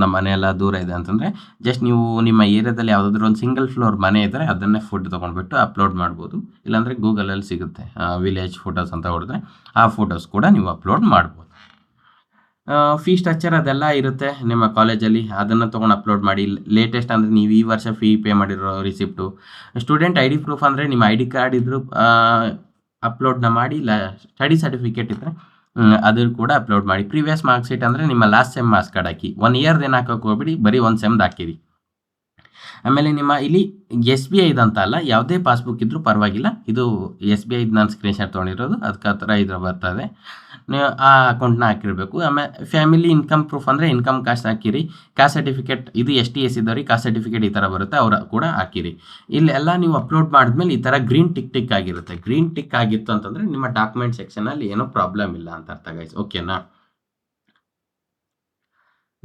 ನಮ್ಮ ಮನೆ ಎಲ್ಲ ದೂರ ಇದೆ ಅಂತಂದರೆ ಜಸ್ಟ್ ನೀವು ನಿಮ್ಮ ಏರಿಯಾದಲ್ಲಿ ಯಾವುದಾದ್ರೂ ಒಂದು ಸಿಂಗಲ್ ಫ್ಲೋರ್ ಮನೆ ಇದ್ದರೆ ಅದನ್ನೇ ಫೋಟೋ ತೊಗೊಂಡ್ಬಿಟ್ಟು ಅಪ್ಲೋಡ್ ಮಾಡ್ಬೋದು. ಇಲ್ಲಾಂದರೆ ಗೂಗಲಲ್ಲಿ ಸಿಗುತ್ತೆ. ವಿಲೇಜ್ ಫೋಟೋಸ್ ಅಂತ ಹೊಡೆದ್ರೆ ಆ ಫೋಟೋಸ್ ಕೂಡ ನೀವು ಅಪ್ಲೋಡ್ ಮಾಡ್ಬೋದು. ಫೀ ಸ್ಟ್ರಕ್ಚರ್ ಅದೆಲ್ಲ ಇರುತ್ತೆ ನಿಮ್ಮ ಕಾಲೇಜಲ್ಲಿ ಅದನ್ನು ತೊಗೊಂಡು ಅಪ್ಲೋಡ್ ಮಾಡಿ. ಲೇಟೆಸ್ಟ್ ಅಂದರೆ ನೀವು ಈ ವರ್ಷ ಫೀ ಪೇ ಮಾಡಿರೋ receipt student I D proof ಅಂದರೆ ನಿಮ್ಮ ಐ ಡಿ ಕಾರ್ಡ್ ಇದ್ದರೂ ಅಪ್ಲೋಡ್ನ ಮಾಡಿ, ಲ ಸ್ಟಡಿ ಸರ್ಟಿಫಿಕೇಟ್ ಇದ್ದರೆ ಅದ್ರ ಕೂಡ ಅಪ್ಲೋಡ್ ಮಾಡಿ. ಪ್ರೀವಿಯಸ್ ಮಾರ್ಕ್ಸ್ ಶೀಟ್ ಅಂದರೆ ನಿಮ್ಮ ಲಾಸ್ಟ್ ಸೆಮ್ ಮಾರ್ಕ್ಸ್ ಕಾರ್ಡ್ ಹಾಕಿ. ಒನ್ ಇಯರ್ದೇನು ಹಾಕೋಕೆ ಹೋಗ್ಬಿಡಿ, ಬರೀ ಒಂದು ಸೆಮ್ದು ಹಾಕಿರಿ. ಆಮೇಲೆ ನಿಮ್ಮ ಇಲ್ಲಿ ಎಸ್ ಬಿ ಐದಂತ ಅಲ್ಲ, ಯಾವುದೇ ಪಾಸ್ಬುಕ್ ಇದ್ದರೂ ಪರವಾಗಿಲ್ಲ. ಇದು ಎಸ್ ಬಿ ಐದು ನಾನು ಸ್ಕ್ರೀನ್ಶಾಟ್ ತೊಗೊಂಡಿರೋದು ಅದಕ್ಕೆ ಆ ಥರ ಇದ್ರ ಬರ್ತದೆ ನೀವು ಆ ಅಕೌಂಟ್ನ ಹಾಕಿರಬೇಕು. ಆಮೇಲೆ ಫ್ಯಾಮಿಲಿ ಇನ್ಕಮ್ ಪ್ರೂಫ್ ಅಂದರೆ ಇನ್ಕಮ್ ಕಾಸ್ಟ್ ಹಾಕಿರಿ. ಕಾಸ್ಟ್ ಸರ್ಟಿಫಿಕೇಟ್, ಇದು ಎಸ್ ಟಿ ಎಸ್ ಇದ್ದವ್ರಿ ಕಾಸ್ಟ್ ಸರ್ಟಿಫಿಕೇಟ್ ಈ ಥರ ಬರುತ್ತೆ, ಅವರ ಕೂಡ ಹಾಕಿರಿ. ಇಲ್ಲೆಲ್ಲ ನೀವು ಅಪ್ಲೋಡ್ ಮಾಡಿದ್ಮೇಲೆ ಈ ಥರ ಗ್ರೀನ್ ಟಿಕ್ ಟಿಕ್ ಆಗಿರುತ್ತೆ. ಗ್ರೀನ್ ಟಿಕ್ ಆಗಿತ್ತು ಅಂತಂದರೆ ನಿಮ್ಮ ಡಾಕ್ಯುಮೆಂಟ್ ಸೆಕ್ಷನಲ್ಲಿ ಏನೂ ಪ್ರಾಬ್ಲಮ್ ಇಲ್ಲ ಅಂತ ಅರ್ಥ ಗೈಸ್ ಓಕೆನಾ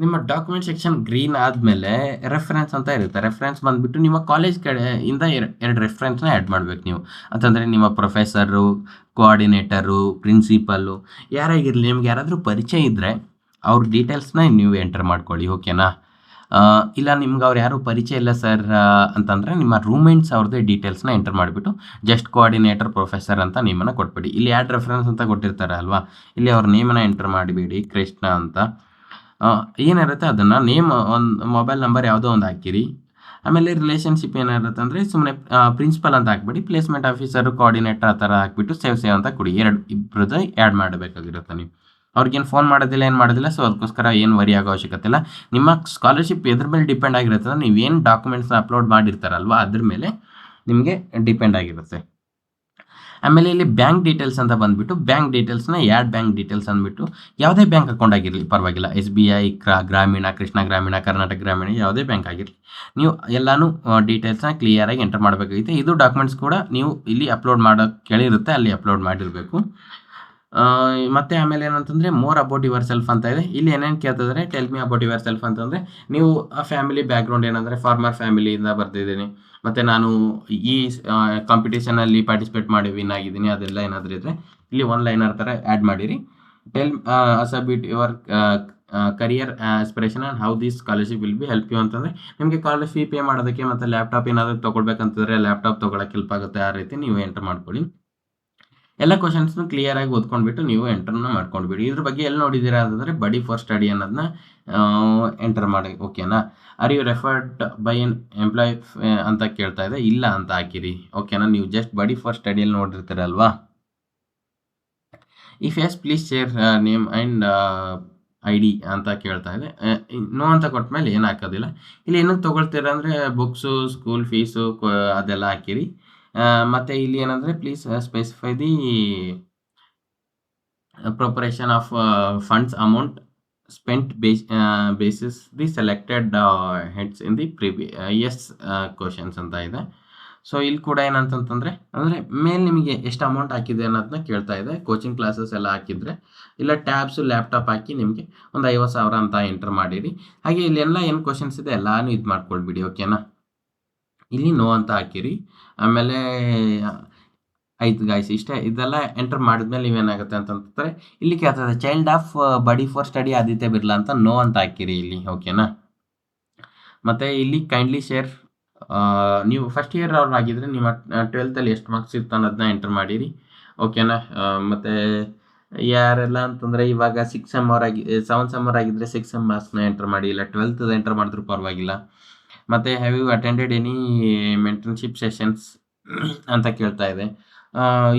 ನಿಮ್ಮ ಡಾಕ್ಯುಮೆಂಟ್ ಸೆಕ್ಷನ್ ಗ್ರೀನ್ ಆದಮೇಲೆ ರೆಫರೆನ್ಸ್ ಅಂತ ಇರುತ್ತೆ. ರೆಫರೆನ್ಸ್ ಬಂದುಬಿಟ್ಟು ನಿಮ್ಮ ಕಾಲೇಜ್ ಕಡೆಯಿಂದ ಎರಡು ರೆಫರೆನ್ಸ್ನ ಆ್ಯಡ್ ಮಾಡ್ಬೇಕು ನೀವು. ಅಂತಂದರೆ ನಿಮ್ಮ ಪ್ರೊಫೆಸರು ಕೋಆರ್ಡಿನೇಟರು ಪ್ರಿನ್ಸಿಪಲ್ಲು ಯಾರಾಗಿರಲಿ, ನಿಮ್ಗೆ ಯಾರಾದರೂ ಪರಿಚಯ ಇದ್ದರೆ ಅವ್ರ ಡೀಟೇಲ್ಸ್ನ ನೀವು ಎಂಟರ್ ಮಾಡ್ಕೊಳ್ಳಿ ಓಕೆನಾ ಇಲ್ಲ ನಿಮ್ಗೆ ಅವ್ರು ಯಾರು ಪರಿಚಯ ಇಲ್ಲ ಸರ್ ಅಂತಂದರೆ ನಿಮ್ಮ ರೂಮ್ಮೇಟ್ಸ್ ಅವ್ರದ್ದೇ ಡೀಟೇಲ್ಸ್ನ ಎಂಟರ್ ಮಾಡಿಬಿಟ್ಟು ಜಸ್ಟ್ ಕೋಆರ್ಡಿನೇಟರ್ ಪ್ರೊಫೆಸರ್ ಅಂತ ನೇಮನ್ನು ಕೊಟ್ಬಿಡಿ. ಇಲ್ಲಿ ಆ್ಯಡ್ ರೆಫರೆನ್ಸ್ ಅಂತ ಕೊಟ್ಟಿರ್ತಾರೆ ಅಲ್ವಾ? ಇಲ್ಲಿ ಅವ್ರ ನೇಮನ್ನು ಎಂಟರ್ ಮಾಡಿಬಿಡಿ, ಕೃಷ್ಣ ಅಂತ. ಏನಿರುತ್ತೆ ಅದನ್ನು ನೇಮ್ ಒಂದು ಮೊಬೈಲ್ ನಂಬರ್ ಯಾವುದೋ ಒಂದು ಹಾಕಿರಿ. ಆಮೇಲೆ ರಿಲೇಷನ್ಶಿಪ್ ಏನಿರುತ್ತೆ ಅಂದರೆ ಸುಮ್ಮನೆ ಪ್ರಿನ್ಸಿಪಲ್ ಅಂತ ಹಾಕ್ಬಿಡಿ ಪ್ಲೇಸ್ಮೆಂಟ್ ಆಫೀಸರು ಕೋಆರ್ಡಿನೇಟರ್ ಆ ಥರ ಹಾಕ್ಬಿಟ್ಟು ಸೇವ್ ಸೇವ್ ಅಂತ ಕೊಡಿ. ಎರಡು ಇಬ್ಬರದ್ದು ಆ್ಯಡ್ ಮಾಡಬೇಕಾಗಿರುತ್ತೆ ನೀವು. ಅವ್ರಿಗೇನು ಫೋನ್ ಮಾಡೋದಿಲ್ಲ, ಏನು ಮಾಡೋದಿಲ್ಲ ಸೊ ಅದಕ್ಕೋಸ್ಕರ ಏನು ವರಿ ಆಗೋ ಅವಶ್ಯಕತೆ ಇಲ್ಲ. ನಿಮ್ಮ ಸ್ಕಾಲರ್ಶಿಪ್ ಎದ್ರ ಮೇಲೆ ಡಿಪೆಂಡ್ ಆಗಿರುತ್ತೆ ನೀವೇನು ಡಾಕ್ಯುಮೆಂಟ್ಸ್ನ ಅಪ್ಲೋಡ್ ಮಾಡಿರ್ತಾರಲ್ವ, ಅದ್ರ ಮೇಲೆ ನಿಮಗೆ ಡಿಪೆಂಡ್ ಆಗಿರುತ್ತೆ. ಆಮೇಲೆ ಇಲ್ಲಿ ಬ್ಯಾಂಕ್ ಡೀಟೇಲ್ಸ್ ಅಂತ ಬಂದುಬಿಟ್ಟು ಬ್ಯಾಂಕ್ ಡೀಟೇಲ್ಸ್ನ ಯಾಡ್ ಬ್ಯಾಂಕ್ ಡೀಟೇಲ್ಸ್ ಅಂದ್ಬಿಟ್ಟು, ಯಾವುದೇ ಬ್ಯಾಂಕ್ ಅಕೌಂಟ್ ಆಗಿರಲಿ, ಪರವಾಗಿಲ್ಲ. ಎಸ್ ಬಿ ಐ ಕ್ರಾ ಗ್ರಾಮೀಣ ಕೃಷ್ಣ ಗ್ರಾಮೀಣ ಕರ್ನಾಟಕ ಗ್ರಾಮೀಣ ಯಾವುದೇ ಬ್ಯಾಂಕ್ ಆಗಿರಲಿ. ನೀವು ಎಲ್ಲನೂ ಡೀಟೇಲ್ಸ್ನ ಕ್ಲಿಯರಾಗಿ ಎಂಟರ್ ಮಾಡಬೇಕಾಗುತ್ತೆ. ಇದು ಡಾಕ್ಯುಮೆಂಟ್ಸ್ ಕೂಡ ನೀವು ಇಲ್ಲಿ ಅಪ್ಲೋಡ್ ಮಾಡೋ, ಕೇಳಿರುತ್ತೆ, ಅಲ್ಲಿ ಅಪ್ಲೋಡ್ ಮಾಡಿರಬೇಕು. ಮತ್ತು ಆಮೇಲೆ ಏನಂತಂದರೆ ಮೋರ್ ಅಬೌಟ್ ಯುವರ್ ಸೆಲ್ಫ್ ಅಂತ ಇದೆ. ಇಲ್ಲಿ ಏನೇನು ಕೇಳ್ತಿದ್ರೆ tell me about yourself ಅಂತಂದರೆ, ನೀವು, ಆ ಫ್ಯಾಮಿಲಿ ಬ್ಯಾಕ್ಗ್ರೌಂಡ್ ಏನಂದರೆ ಫಾರ್ಮರ್ ಫ್ಯಾಮಿಲಿಯಿಂದ ಬರ್ತಿದ್ದೀನಿ ಮತ್ತು ನಾನು ಈ ಕಾಂಪಿಟೇಷನಲ್ಲಿ ಪಾರ್ಟಿಸಿಪೇಟ್ ಮಾಡಿ ವಿನ್ ಆಗಿದ್ದೀನಿ. ಅದೆಲ್ಲ ಏನಾದರೂ ಇದ್ದರೆ ಇಲ್ಲಿ ಒನ್ ಲೈನರ್ ಥರ ಆ್ಯಡ್ ಮಾಡಿರಿ. Tell about your career aspiration and how this scholarship will be help you ಅಂತಂದರೆ ನಿಮಗೆ ಕಾಲೇಜ್ ಫೀ ಪೇ ಮಾಡೋದಕ್ಕೆ ಮತ್ತು ಲ್ಯಾಪ್ಟಾಪ್ ಏನಾದರೂ ತೊಗೊಳ್ಬೇಕಂತಂದರೆ ಲ್ಯಾಪ್ಟಾಪ್ ತೊಗೊಳಕ್ಕೆ ಹೆಲ್ಪ್ ಆಗುತ್ತೆ. ಆ ರೀತಿ ನೀವು ಎಂಟರ್ ಮಾಡ್ಕೊಳ್ಳಿ. ಎಲ್ಲ ಕ್ವಶನ್ಸ್ನು ಕ್ಲಿಯರಾಗಿ ಓದ್ಕೊಂಡ್ಬಿಟ್ಟು ನೀವು ಎಂಟರ್ನ ಮಾಡ್ಕೊಂಡ್ಬಿಡಿ. ಇದ್ರ ಬಗ್ಗೆ ಎಲ್ಲಿ ನೋಡಿದ್ದೀರಾ ಅಂತಂದರೆ ಬಡಿ ಫಾರ್ ಸ್ಟಡಿ ಅನ್ನೋದನ್ನ ಎಂಟರ್ ಮಾಡಿ ಓಕೆನಾ are you referred by an employ ಅಂತ ಕೇಳ್ತಾ ಇದೆ. ಇಲ್ಲ ಅಂತ ಹಾಕಿರಿ ಓಕೆನಾ ನೀವು ಜಸ್ಟ್ ಬಡಿ ಫಾರ್ ಸ್ಟಡಿಯಲ್ಲಿ ನೋಡಿರ್ತೀರಲ್ವಾ? If yes please share name and I D ಅಂತ ಕೇಳ್ತಾ ಇದೆ. ನೋ ಅಂತ ಕೊಟ್ಮೇಲೆ ಏನು ಹಾಕೋದಿಲ್ಲ. ಇಲ್ಲಿ ಏನಕ್ಕೆ ತೊಗೊಳ್ತೀರ ಅಂದರೆ ಬುಕ್ಸು ಸ್ಕೂಲ್ ಫೀಸು ಅದೆಲ್ಲ ಹಾಕಿರಿ. ಮತ್ತು ಇಲ್ಲಿ ಏನಂದರೆ please specify the proportion of funds amount spent base basis the selected heads in the previous questions ಅಂತ ಇದೆ. ಸೊ ಇಲ್ಲಿ ಕೂಡ ಏನಂತಂತಂದರೆ, ಅಂದರೆ ಮೇಲ್ ನಿಮಗೆ ಎಷ್ಟು ಅಮೌಂಟ್ ಹಾಕಿದೆ ಅನ್ನೋದನ್ನ ಕೇಳ್ತಾ ಇದೆ. ಕೋಚಿಂಗ್ ಕ್ಲಾಸಸ್ ಎಲ್ಲ ಹಾಕಿದರೆ, ಇಲ್ಲ ಟ್ಯಾಬ್ಸು ಲ್ಯಾಪ್ಟಾಪ್ ಹಾಕಿ ನಿಮಗೆ ಒಂದು ಐವತ್ತು ಸಾವಿರ ಅಂತ ಎಂಟರ್ ಮಾಡಿರಿ. ಹಾಗೆ ಇಲ್ಲೆಲ್ಲ ಏನು ಕ್ವಶನ್ಸ್ ಇದೆ ಎಲ್ಲಾನು ಇದು ಮಾಡ್ಕೊಳ್ಬಿಡಿ ಓಕೆನಾ ಇಲ್ಲಿ ನೋ ಅಂತ ಹಾಕಿರಿ. ಆಮೇಲೆ, ಆಯ್ತು ಗಾಯ್ಸ್ ಇಷ್ಟೇ. ಇದೆಲ್ಲ ಎಂಟರ್ ಮಾಡಿದ್ಮೇಲೆ ನೀವೇನಾಗುತ್ತೆ ಅಂತಂತಂದರೆ ಇಲ್ಲಿ ಕೇಳ್ತದೆ child of buddy for study Aditya Birla ಅಂತ ನೋ ಅಂತ ಹಾಕಿರಿ ಇಲ್ಲಿ ಓಕೆನಾ ಮತ್ತು ಇಲ್ಲಿ ಕೈಂಡ್ಲಿ ಶೇರ್ ನೀವು ಫಸ್ಟ್ ಇಯರ್ ಅವ್ರು ಆಗಿದ್ರೆ ನಿಮ್ಮ ಟ್ವೆಲ್ತಲ್ಲಿ ಎಷ್ಟು ಮಾರ್ಕ್ಸ್ ಇತ್ತು ಅನ್ನೋದನ್ನ ಎಂಟರ್ ಮಾಡಿರಿ ಓಕೆನಾ ಮತ್ತು ಯಾರೆಲ್ಲ ಅಂತಂದರೆ ಇವಾಗ ಸಿಕ್ಸ್ ಎಂ ಅವರ್ ಆಗಿ ಸೆವೆನ್ ಸೆಮ್ ಅವರ್ ಆಗಿದ್ದರೆ ಸಿಕ್ಸ್ ಎಂ ಮಾರ್ಕ್ಸ್ನ ಎಂಟರ್ ಮಾಡಿ, ಇಲ್ಲ ಟ್ವೆಲ್ತ್ ಎಂಟರ್ ಮಾಡಿದ್ರು ಪರವಾಗಿಲ್ಲ. ಮತ್ತು have you attended any mentorship sessions ಅಂತ ಕೇಳ್ತಾ ಇದೆ?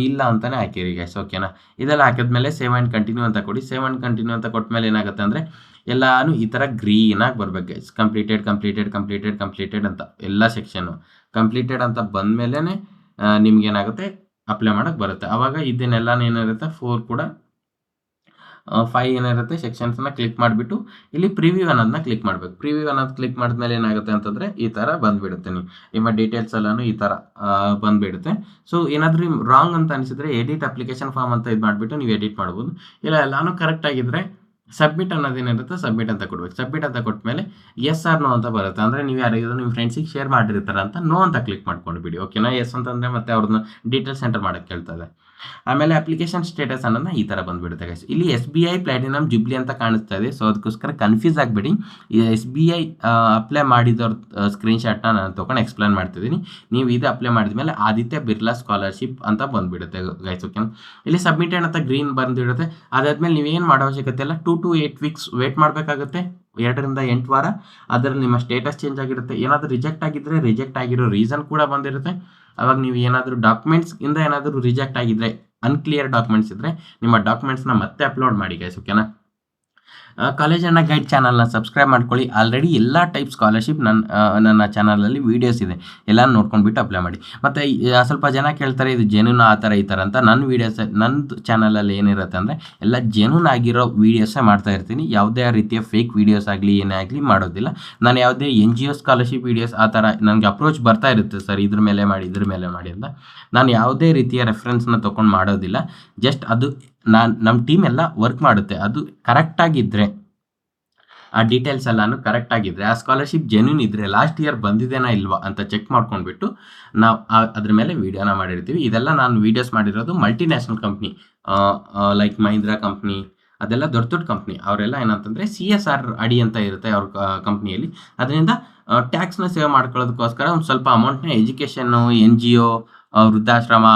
ಇಲ್ಲ ಅಂತಲೇ ಹಾಕಿರಿ ಗೈಸ್ ಓಕೆನಾ ಇದೆಲ್ಲ ಹಾಕಿದ್ಮೇಲೆ ಸೇವ್ ಆ್ಯಂಡ್ ಕಂಟಿನ್ಯೂ ಅಂತ ಕೊಡಿ. ಸೇವ್ ಆ್ಯಂಡ್ ಕಂಟಿನ್ಯೂ ಅಂತ ಕೊಟ್ಮೇಲೆ ಏನಾಗುತ್ತೆ ಅಂದರೆ, ಎಲ್ಲಾನು ಈ ಥರ ಗ್ರೀನಾಗಿ ಬರ್ಬೇಕು guys completed completed completed completed ಅಂತ ಎಲ್ಲ ಸೆಕ್ಷನ್ನು ಕಂಪ್ಲೀಟೆಡ್ ಅಂತ ಬಂದಮೇಲೆ ನಿಮ್ಗೆ ಏನಾಗುತ್ತೆ ಅಪ್ಲೈ ಮಾಡೋಕ್ಕೆ ಬರುತ್ತೆ. ಆವಾಗ ಇದನ್ನೆಲ್ಲ ಏನಿರುತ್ತೆ ಫೋರ್ ಕೂಡ ಫೈ ಏನಿರುತ್ತೆ ಸೆಕ್ಷನ್ಸ್ನ ಕ್ಲಿಕ್ ಮಾಡಿಬಿಟ್ಟು ಇಲ್ಲಿ ಪ್ರಿವ್ಯೂ ಅನ್ನೋದನ್ನ ಕ್ಲಿಕ್ ಮಾಡಬೇಕು. ಪ್ರಿವ್ಯೂ ಅನ್ನೋದು ಕ್ಲಿಕ್ ಮಾಡಿದ್ಮೇಲೆ ಏನಾಗುತ್ತೆ ಅಂತಂದರೆ ಈ ಥರ ಬಂದುಬಿಡುತ್ತೆ. ನೀವು ನಿಮ್ಮ ಡೀಟೇಲ್ಸ್ ಎಲ್ಲನೂ ಈ ಥರ ಬಂದುಬಿಡುತ್ತೆ. ಸೊ ಏನಾದರೂ ರಾಂಗ್ ಅಂತ ಅನಿಸಿದ್ರೆ ಎಡಿಟ್ ಅಪ್ಲಿಕೇಶನ್ ಫಾರ್ಮ್ ಅಂತ ಇದು ಮಾಡಿಬಿಟ್ಟು ನೀವು ಎಡಿಟ್ ಮಾಡ್ಬೋದು. ಇಲ್ಲ, ಎಲ್ಲಾನು ಕರೆಕ್ಟ್ ಆಗಿದ್ರೆ ಸಬ್ಮಿಟ್ ಅನ್ನೋದೇನಿರುತ್ತೆ ಸಬ್ಮಿಟ್ ಅಂತ ಕೊಡ್ಬೇಕು. ಸಬ್ಮಿಟ್ ಅಂತ ಕೊಟ್ಟಮೇಲೆ ಎಸ್ ಆರ್ ನೋ ಅಂತ ಬರುತ್ತೆ. ಅಂದರೆ ನೀವು ಯಾರಿಗಾದ್ರೂ ನಿಮ್ಮ ಫ್ರೆಂಡ್ಸಿಗೆ ಶೇರ್ ಮಾಡಿರ್ತಾರ ಅಂತ ನೋ ಅಂತ ಕ್ಲಿಕ್ ಮಾಡ್ಕೊಂಡು ಬಿಡಿ. ಓಕೆನಾ ಎಸ್ ಅಂತಂದರೆ ಮತ್ತೆ ಅವ್ರನ್ನ ಡೀಟೇಲ್ಸ್ ಎಂಟರ್ ಮಾಡೋಕ್ಕೆ ಕೇಳ್ತದೆ. ಆಮೇಲೆ ಅಪ್ಲಿಕೇಶನ್ ಸ್ಟೇಟಸ್ ಅನ್ನೋದನ್ನ ಈ ಥರ ಬಂದುಬಿಡುತ್ತೆ ಗೈಸ್ ಇಲ್ಲಿ S B I platinum jubilee ಅಂತ ಕಾಣಿಸ್ತಾ ಇದೆ. ಸೊ ಅದಕ್ಕೋಸ್ಕರ ಕನ್ಫ್ಯೂಸ್ ಆಗಬೇಡಿ. ಎಸ್ ಬಿ ಐ ಅಪ್ಲೈ ಮಾಡಿದವ್ರ ಸ್ಕ್ರೀನ್ಶಾಟ್ನ ನಾನು ತೊಗೊಂಡು ಎಕ್ಸ್ಪ್ಲೇನ್ ಮಾಡ್ತಿದ್ದೀನಿ ನೀವು ಇದು ಅಪ್ಲೈ ಮಾಡಿದ ಮೇಲೆ ಆದಿತ್ಯ ಬಿರ್ಲಾ ಸ್ಕಾಲರ್ಶಿಪ್ ಅಂತ ಬಂದುಬಿಡುತ್ತೆ ಗೈಸ್ ಓಕೆ ಇಲ್ಲಿ ಸಬ್ಮಿಟೆಡ್ ಅಂತ ಗ್ರೀನ್ ಬಂದಿಡುತ್ತೆ ಅದಾದ್ಮೇಲೆ ನೀವೇನು ಮಾಡೋ ಅವಶ್ಯಕತೆ ಇಲ್ಲ. Two to eight weeks wait ಮಾಡಬೇಕಾಗುತ್ತೆ. ಎರಡರಿಂದ ಎಂಟು ವಾರ, ಅದರಲ್ಲಿ ನಿಮ್ಮ ಸ್ಟೇಟಸ್ ಚೇಂಜ್ ಆಗಿರುತ್ತೆ. ಏನಾದರೂ ರಿಜೆಕ್ಟ್ ಆಗಿದ್ದರೆ ರಿಜೆಕ್ಟ್ ಆಗಿರೋ ರೀಸನ್ ಕೂಡ ಬಂದಿರುತ್ತೆ. ಅವಾಗ ನೀವು ಏನಾದರೂ ಡಾಕ್ಯುಮೆಂಟ್ಸ್ ಇಂದ ಏನಾದರೂ ರಿಜೆಕ್ಟ್ ಆಗಿದ್ರೆ ಅನ್ಕ್ಲಿಯರ್ ಡಾಕ್ಯುಮೆಂಟ್ಸ್ ಇದ್ದರೆ ನಿಮ್ಮ ಡಾಕ್ಯುಮೆಂಟ್ಸ್ನ ಮತ್ತೆ ಅಪ್ಲೋಡ್ ಮಾಡಿ ಗೈಸ್ ಓಕೆನಾ ಕಾಲೇಜ್ ಅಣ್ಣ ಗೈಡ್ ಚಾನಲ್ನ ಸಬ್ಸ್ಕ್ರೈಬ್ ಮಾಡ್ಕೊಳ್ಳಿ. ಆಲ್ರೆಡಿ ಎಲ್ಲ ಟೈಪ್ ಸ್ಕಾಲರ್ಶಿಪ್ ನನ್ನ ನನ್ನ ಚಾನಲಲ್ಲಿ ವೀಡಿಯೋಸ್ ಇದೆ. ಎಲ್ಲ ನೋಡ್ಕೊಂಡ್ಬಿಟ್ಟು ಅಪ್ಲೈ ಮಾಡಿ. ಮತ್ತು ಸ್ವಲ್ಪ ಜನ ಕೇಳ್ತಾರೆ, ಇದು ಜೆನ್ಯೂನ್ ಆ ಥರ, ಈ ಥರ ಅಂತ. ನನ್ನ ವೀಡಿಯೋಸ್ ನಂದು ಚಾನಲಲ್ಲಿ ಏನಿರುತ್ತೆ ಅಂದರೆ, ಎಲ್ಲ ಜೆನ್ಯೂನ್ ಆಗಿರೋ ವೀಡಿಯೋಸೇ ಮಾಡ್ತಾ ಇರ್ತೀನಿ. ಯಾವುದೇ ರೀತಿಯ ಫೇಕ್ ವೀಡಿಯೋಸ್ ಆಗಲಿ, ಏನೇ ಆಗಲಿ ಮಾಡೋದಿಲ್ಲ. ನಾನು ಯಾವುದೇ N G O scholarship videos ಆ ಥರ, ನನಗೆ ಅಪ್ರೋಚ್ ಬರ್ತಾ ಇರುತ್ತೆ. ಸರ್, ಇದ್ರ ಮೇಲೆ ಮಾಡಿ, ಇದ್ರ ಮೇಲೆ ಮಾಡಿ ಅಂತ. ನಾನು ಯಾವುದೇ ರೀತಿಯ ರೆಫರೆನ್ಸ್ನ ತೊಗೊಂಡು ಮಾಡೋದಿಲ್ಲ. ಜಸ್ಟ್ ಅದು ನಾನು ನಮ್ಮ ಟೀಮ್ ಎಲ್ಲ ವರ್ಕ್ ಮಾಡುತ್ತೆ. ಅದು ಕರೆಕ್ಟಾಗಿದ್ದರೆ ಆ ಡೀಟೇಲ್ಸ್ ಎಲ್ಲಾನು ಕರೆಕ್ಟ್ ಆಗಿದ್ರೆ, ಆ ಸ್ಕಾಲರ್ಶಿಪ್ ಜೆನ್ಯೂನ್ ಇದ್ರೆ ಲಾಸ್ಟ್ ಇಯರ್ ಬಂದಿದೆನಾ ಇಲ್ವಾ ಅಂತ ಚೆಕ್ ಮಾಡ್ಕೊಂಡ್ಬಿಟ್ಟು ನಾವು ಅದ್ರ ಮೇಲೆ ವಿಡಿಯೋನ ಮಾಡಿರ್ತೀವಿ. ಇದೆಲ್ಲ ನಾನು ವೀಡಿಯೋಸ್ ಮಾಡಿರೋದು multinational company like Mahindra company ಅದೆಲ್ಲ ದೊಡ್ಡ ದೊಡ್ಡ ಕಂಪ್ನಿ ಅವರೆಲ್ಲ ಏನಂತಂದರೆ ಸಿ ಎಸ್ ಆರ್ ಅಡಿ ಅಂತ ಇರುತ್ತೆ ಅವ್ರ ಕಂಪ್ನಿಯಲ್ಲಿ ಅದರಿಂದ ಟ್ಯಾಕ್ಸ್ನ ಸೇವ್ ಮಾಡ್ಕೊಳ್ಳೋದಕ್ಕೋಸ್ಕರ ಒಂದು ಸ್ವಲ್ಪ ಅಮೌಂಟ್ನ ಎಜುಕೇಷನ್ನು ಎನ್ ಜಿ ಒ ವೃದ್ಧಾಶ್ರಮ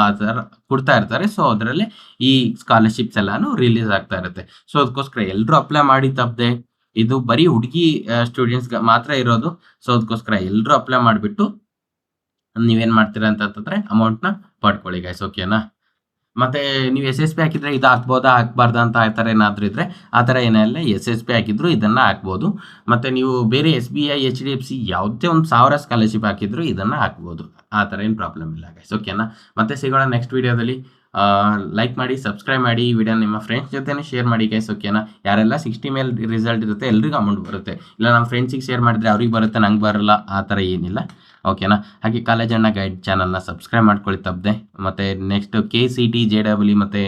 ಕೊಡ್ತಾ ಇರ್ತಾರೆ. ಸೊ ಅದರಲ್ಲಿ ಈ ಸ್ಕಾಲರ್ಶಿಪ್ಸ್ ಎಲ್ಲಾನು ರಿಲೀಸ್ ಆಗ್ತಾ ಇರುತ್ತೆ. ಸೊ ಅದಕ್ಕೋಸ್ಕರ ಎಲ್ಲರೂ ಅಪ್ಲೈ ಮಾಡಿ ತಪ್ಪದೆ, ಇದು ಬರೀ ಹುಡುಗಿ ಸ್ಟೂಡೆಂಟ್ಸ್ಗೆ ಮಾತ್ರ ಇರೋದು. ಸೊ ಅದಕ್ಕೋಸ್ಕರ ಎಲ್ಲರೂ ಅಪ್ಲೈ ಮಾಡಿಬಿಟ್ಟು ನೀವೇನು ಮಾಡ್ತೀರಾ ಅಂತಂತಂದ್ರೆ ಅಮೌಂಟ್ನ ಪಡ್ಕೊಳ್ಳಿ ಗೈಸ್ ಓಕೆನಾ ಮತ್ತೆ ನೀವು ಎಸ್ ಎಸ್ ಪಿ ಹಾಕಿದ್ರೆ ಇದು ಹಾಕ್ಬೋದಾ? ಹಾಕ್ಬಾರ್ದಾ ಅಂತ ಆ ಥರ ಏನಾದರೂ ಇದ್ದರೆ ಆ ಥರ ಏನೆಲ್ಲ ಎಸ್ ಎಸ್ ಪಿ ಹಾಕಿದ್ರು ಇದನ್ನು ಹಾಕ್ಬೋದು. ಮತ್ತು ನೀವು ಬೇರೆ S B I H D F C ಯಾವುದೇ ಒಂದು ಸಾವಿರ ಸ್ಕಾಲರ್ಶಿಪ್ ಹಾಕಿದ್ರು ಇದನ್ನು ಹಾಕ್ಬೋದು. ಆ ಥರ ಏನು ಪ್ರಾಬ್ಲಮ್ ಇಲ್ಲ ಗೈಸ್ ಓಕೆನಾ ಮತ್ತೆ ಸಿಗೋಣ ನೆಕ್ಸ್ಟ್ ವೀಡಿಯೋದಲ್ಲಿ ಲೈಕ್ ಮಾಡಿ ಸಬ್ಸ್ಕ್ರೈಬ್ ಮಾಡಿ, ಈ ವಿಡಿಯೋ ನಿಮ್ಮ ಫ್ರೆಂಡ್ಸ್ ಜೊತೆನೇ ಶೇರ್ ಮಾಡಿ ಗೈಸ್ ಓಕೆನಾ ಯಾರೆಲ್ಲ ಸಿಕ್ಸ್ಟಿ ಮೇಲೆ ರಿಸಲ್ಟ್ ಇರುತ್ತೆ, ಎಲ್ರಿಗೂ ಅಮೌಂಟ್ ಬರುತ್ತೆ. ಇಲ್ಲ ನಮ್ಮ ಫ್ರೆಂಡ್ಸಿಗೆ ಶೇರ್ ಮಾಡಿದ್ರೆ ಅವ್ರಿಗೆ ಬರುತ್ತೆ, ನಂಗೆ ಬರಲ್ಲ, ಆ ಥರ ಏನಿಲ್ಲ. ಓಕೆನಾ? ಹಾಗೆ ಕಾಲೇಜ್ ಅಣ್ಣ ಗೈಡ್ ಚಾನಲ್ನ ಸಬ್ಸ್ಕ್ರೈಬ್ ಮಾಡ್ಕೊಳ್ಳಿ ತಪ್ಪದೆ. ಮತ್ತು next K C T J W ಮತ್ತು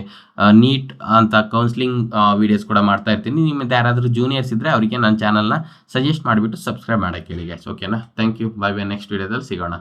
ನೀಟ್ ಅಂತ ಕೌನ್ಸಿಲಿಂಗ್ ವೀಡಿಯೋಸ್ ಕೂಡ ಮಾಡ್ತಾ ಇರ್ತೀನಿ. ನಿಮ್ಮದು ಯಾರಾದರೂ ಜೂನಿಯರ್ಸ್ ಇದ್ದರೆ ಅವರಿಗೆ ನನ್ನ ಚಾನಲ್ನ ಸಜೆಸ್ಟ್ ಮಾಡಿಬಿಟ್ಟು ಸಬ್ಸ್ಕ್ರೈಬ್ ಮಾಡೋಕ್ಕೆ ಹೇಳಿ ಗ್ಯಾಸ್ ಓಕೆನಾ? Thank you bye bye next ವೀಡಿಯೋದಲ್ಲಿ ಸಿಗೋಣ.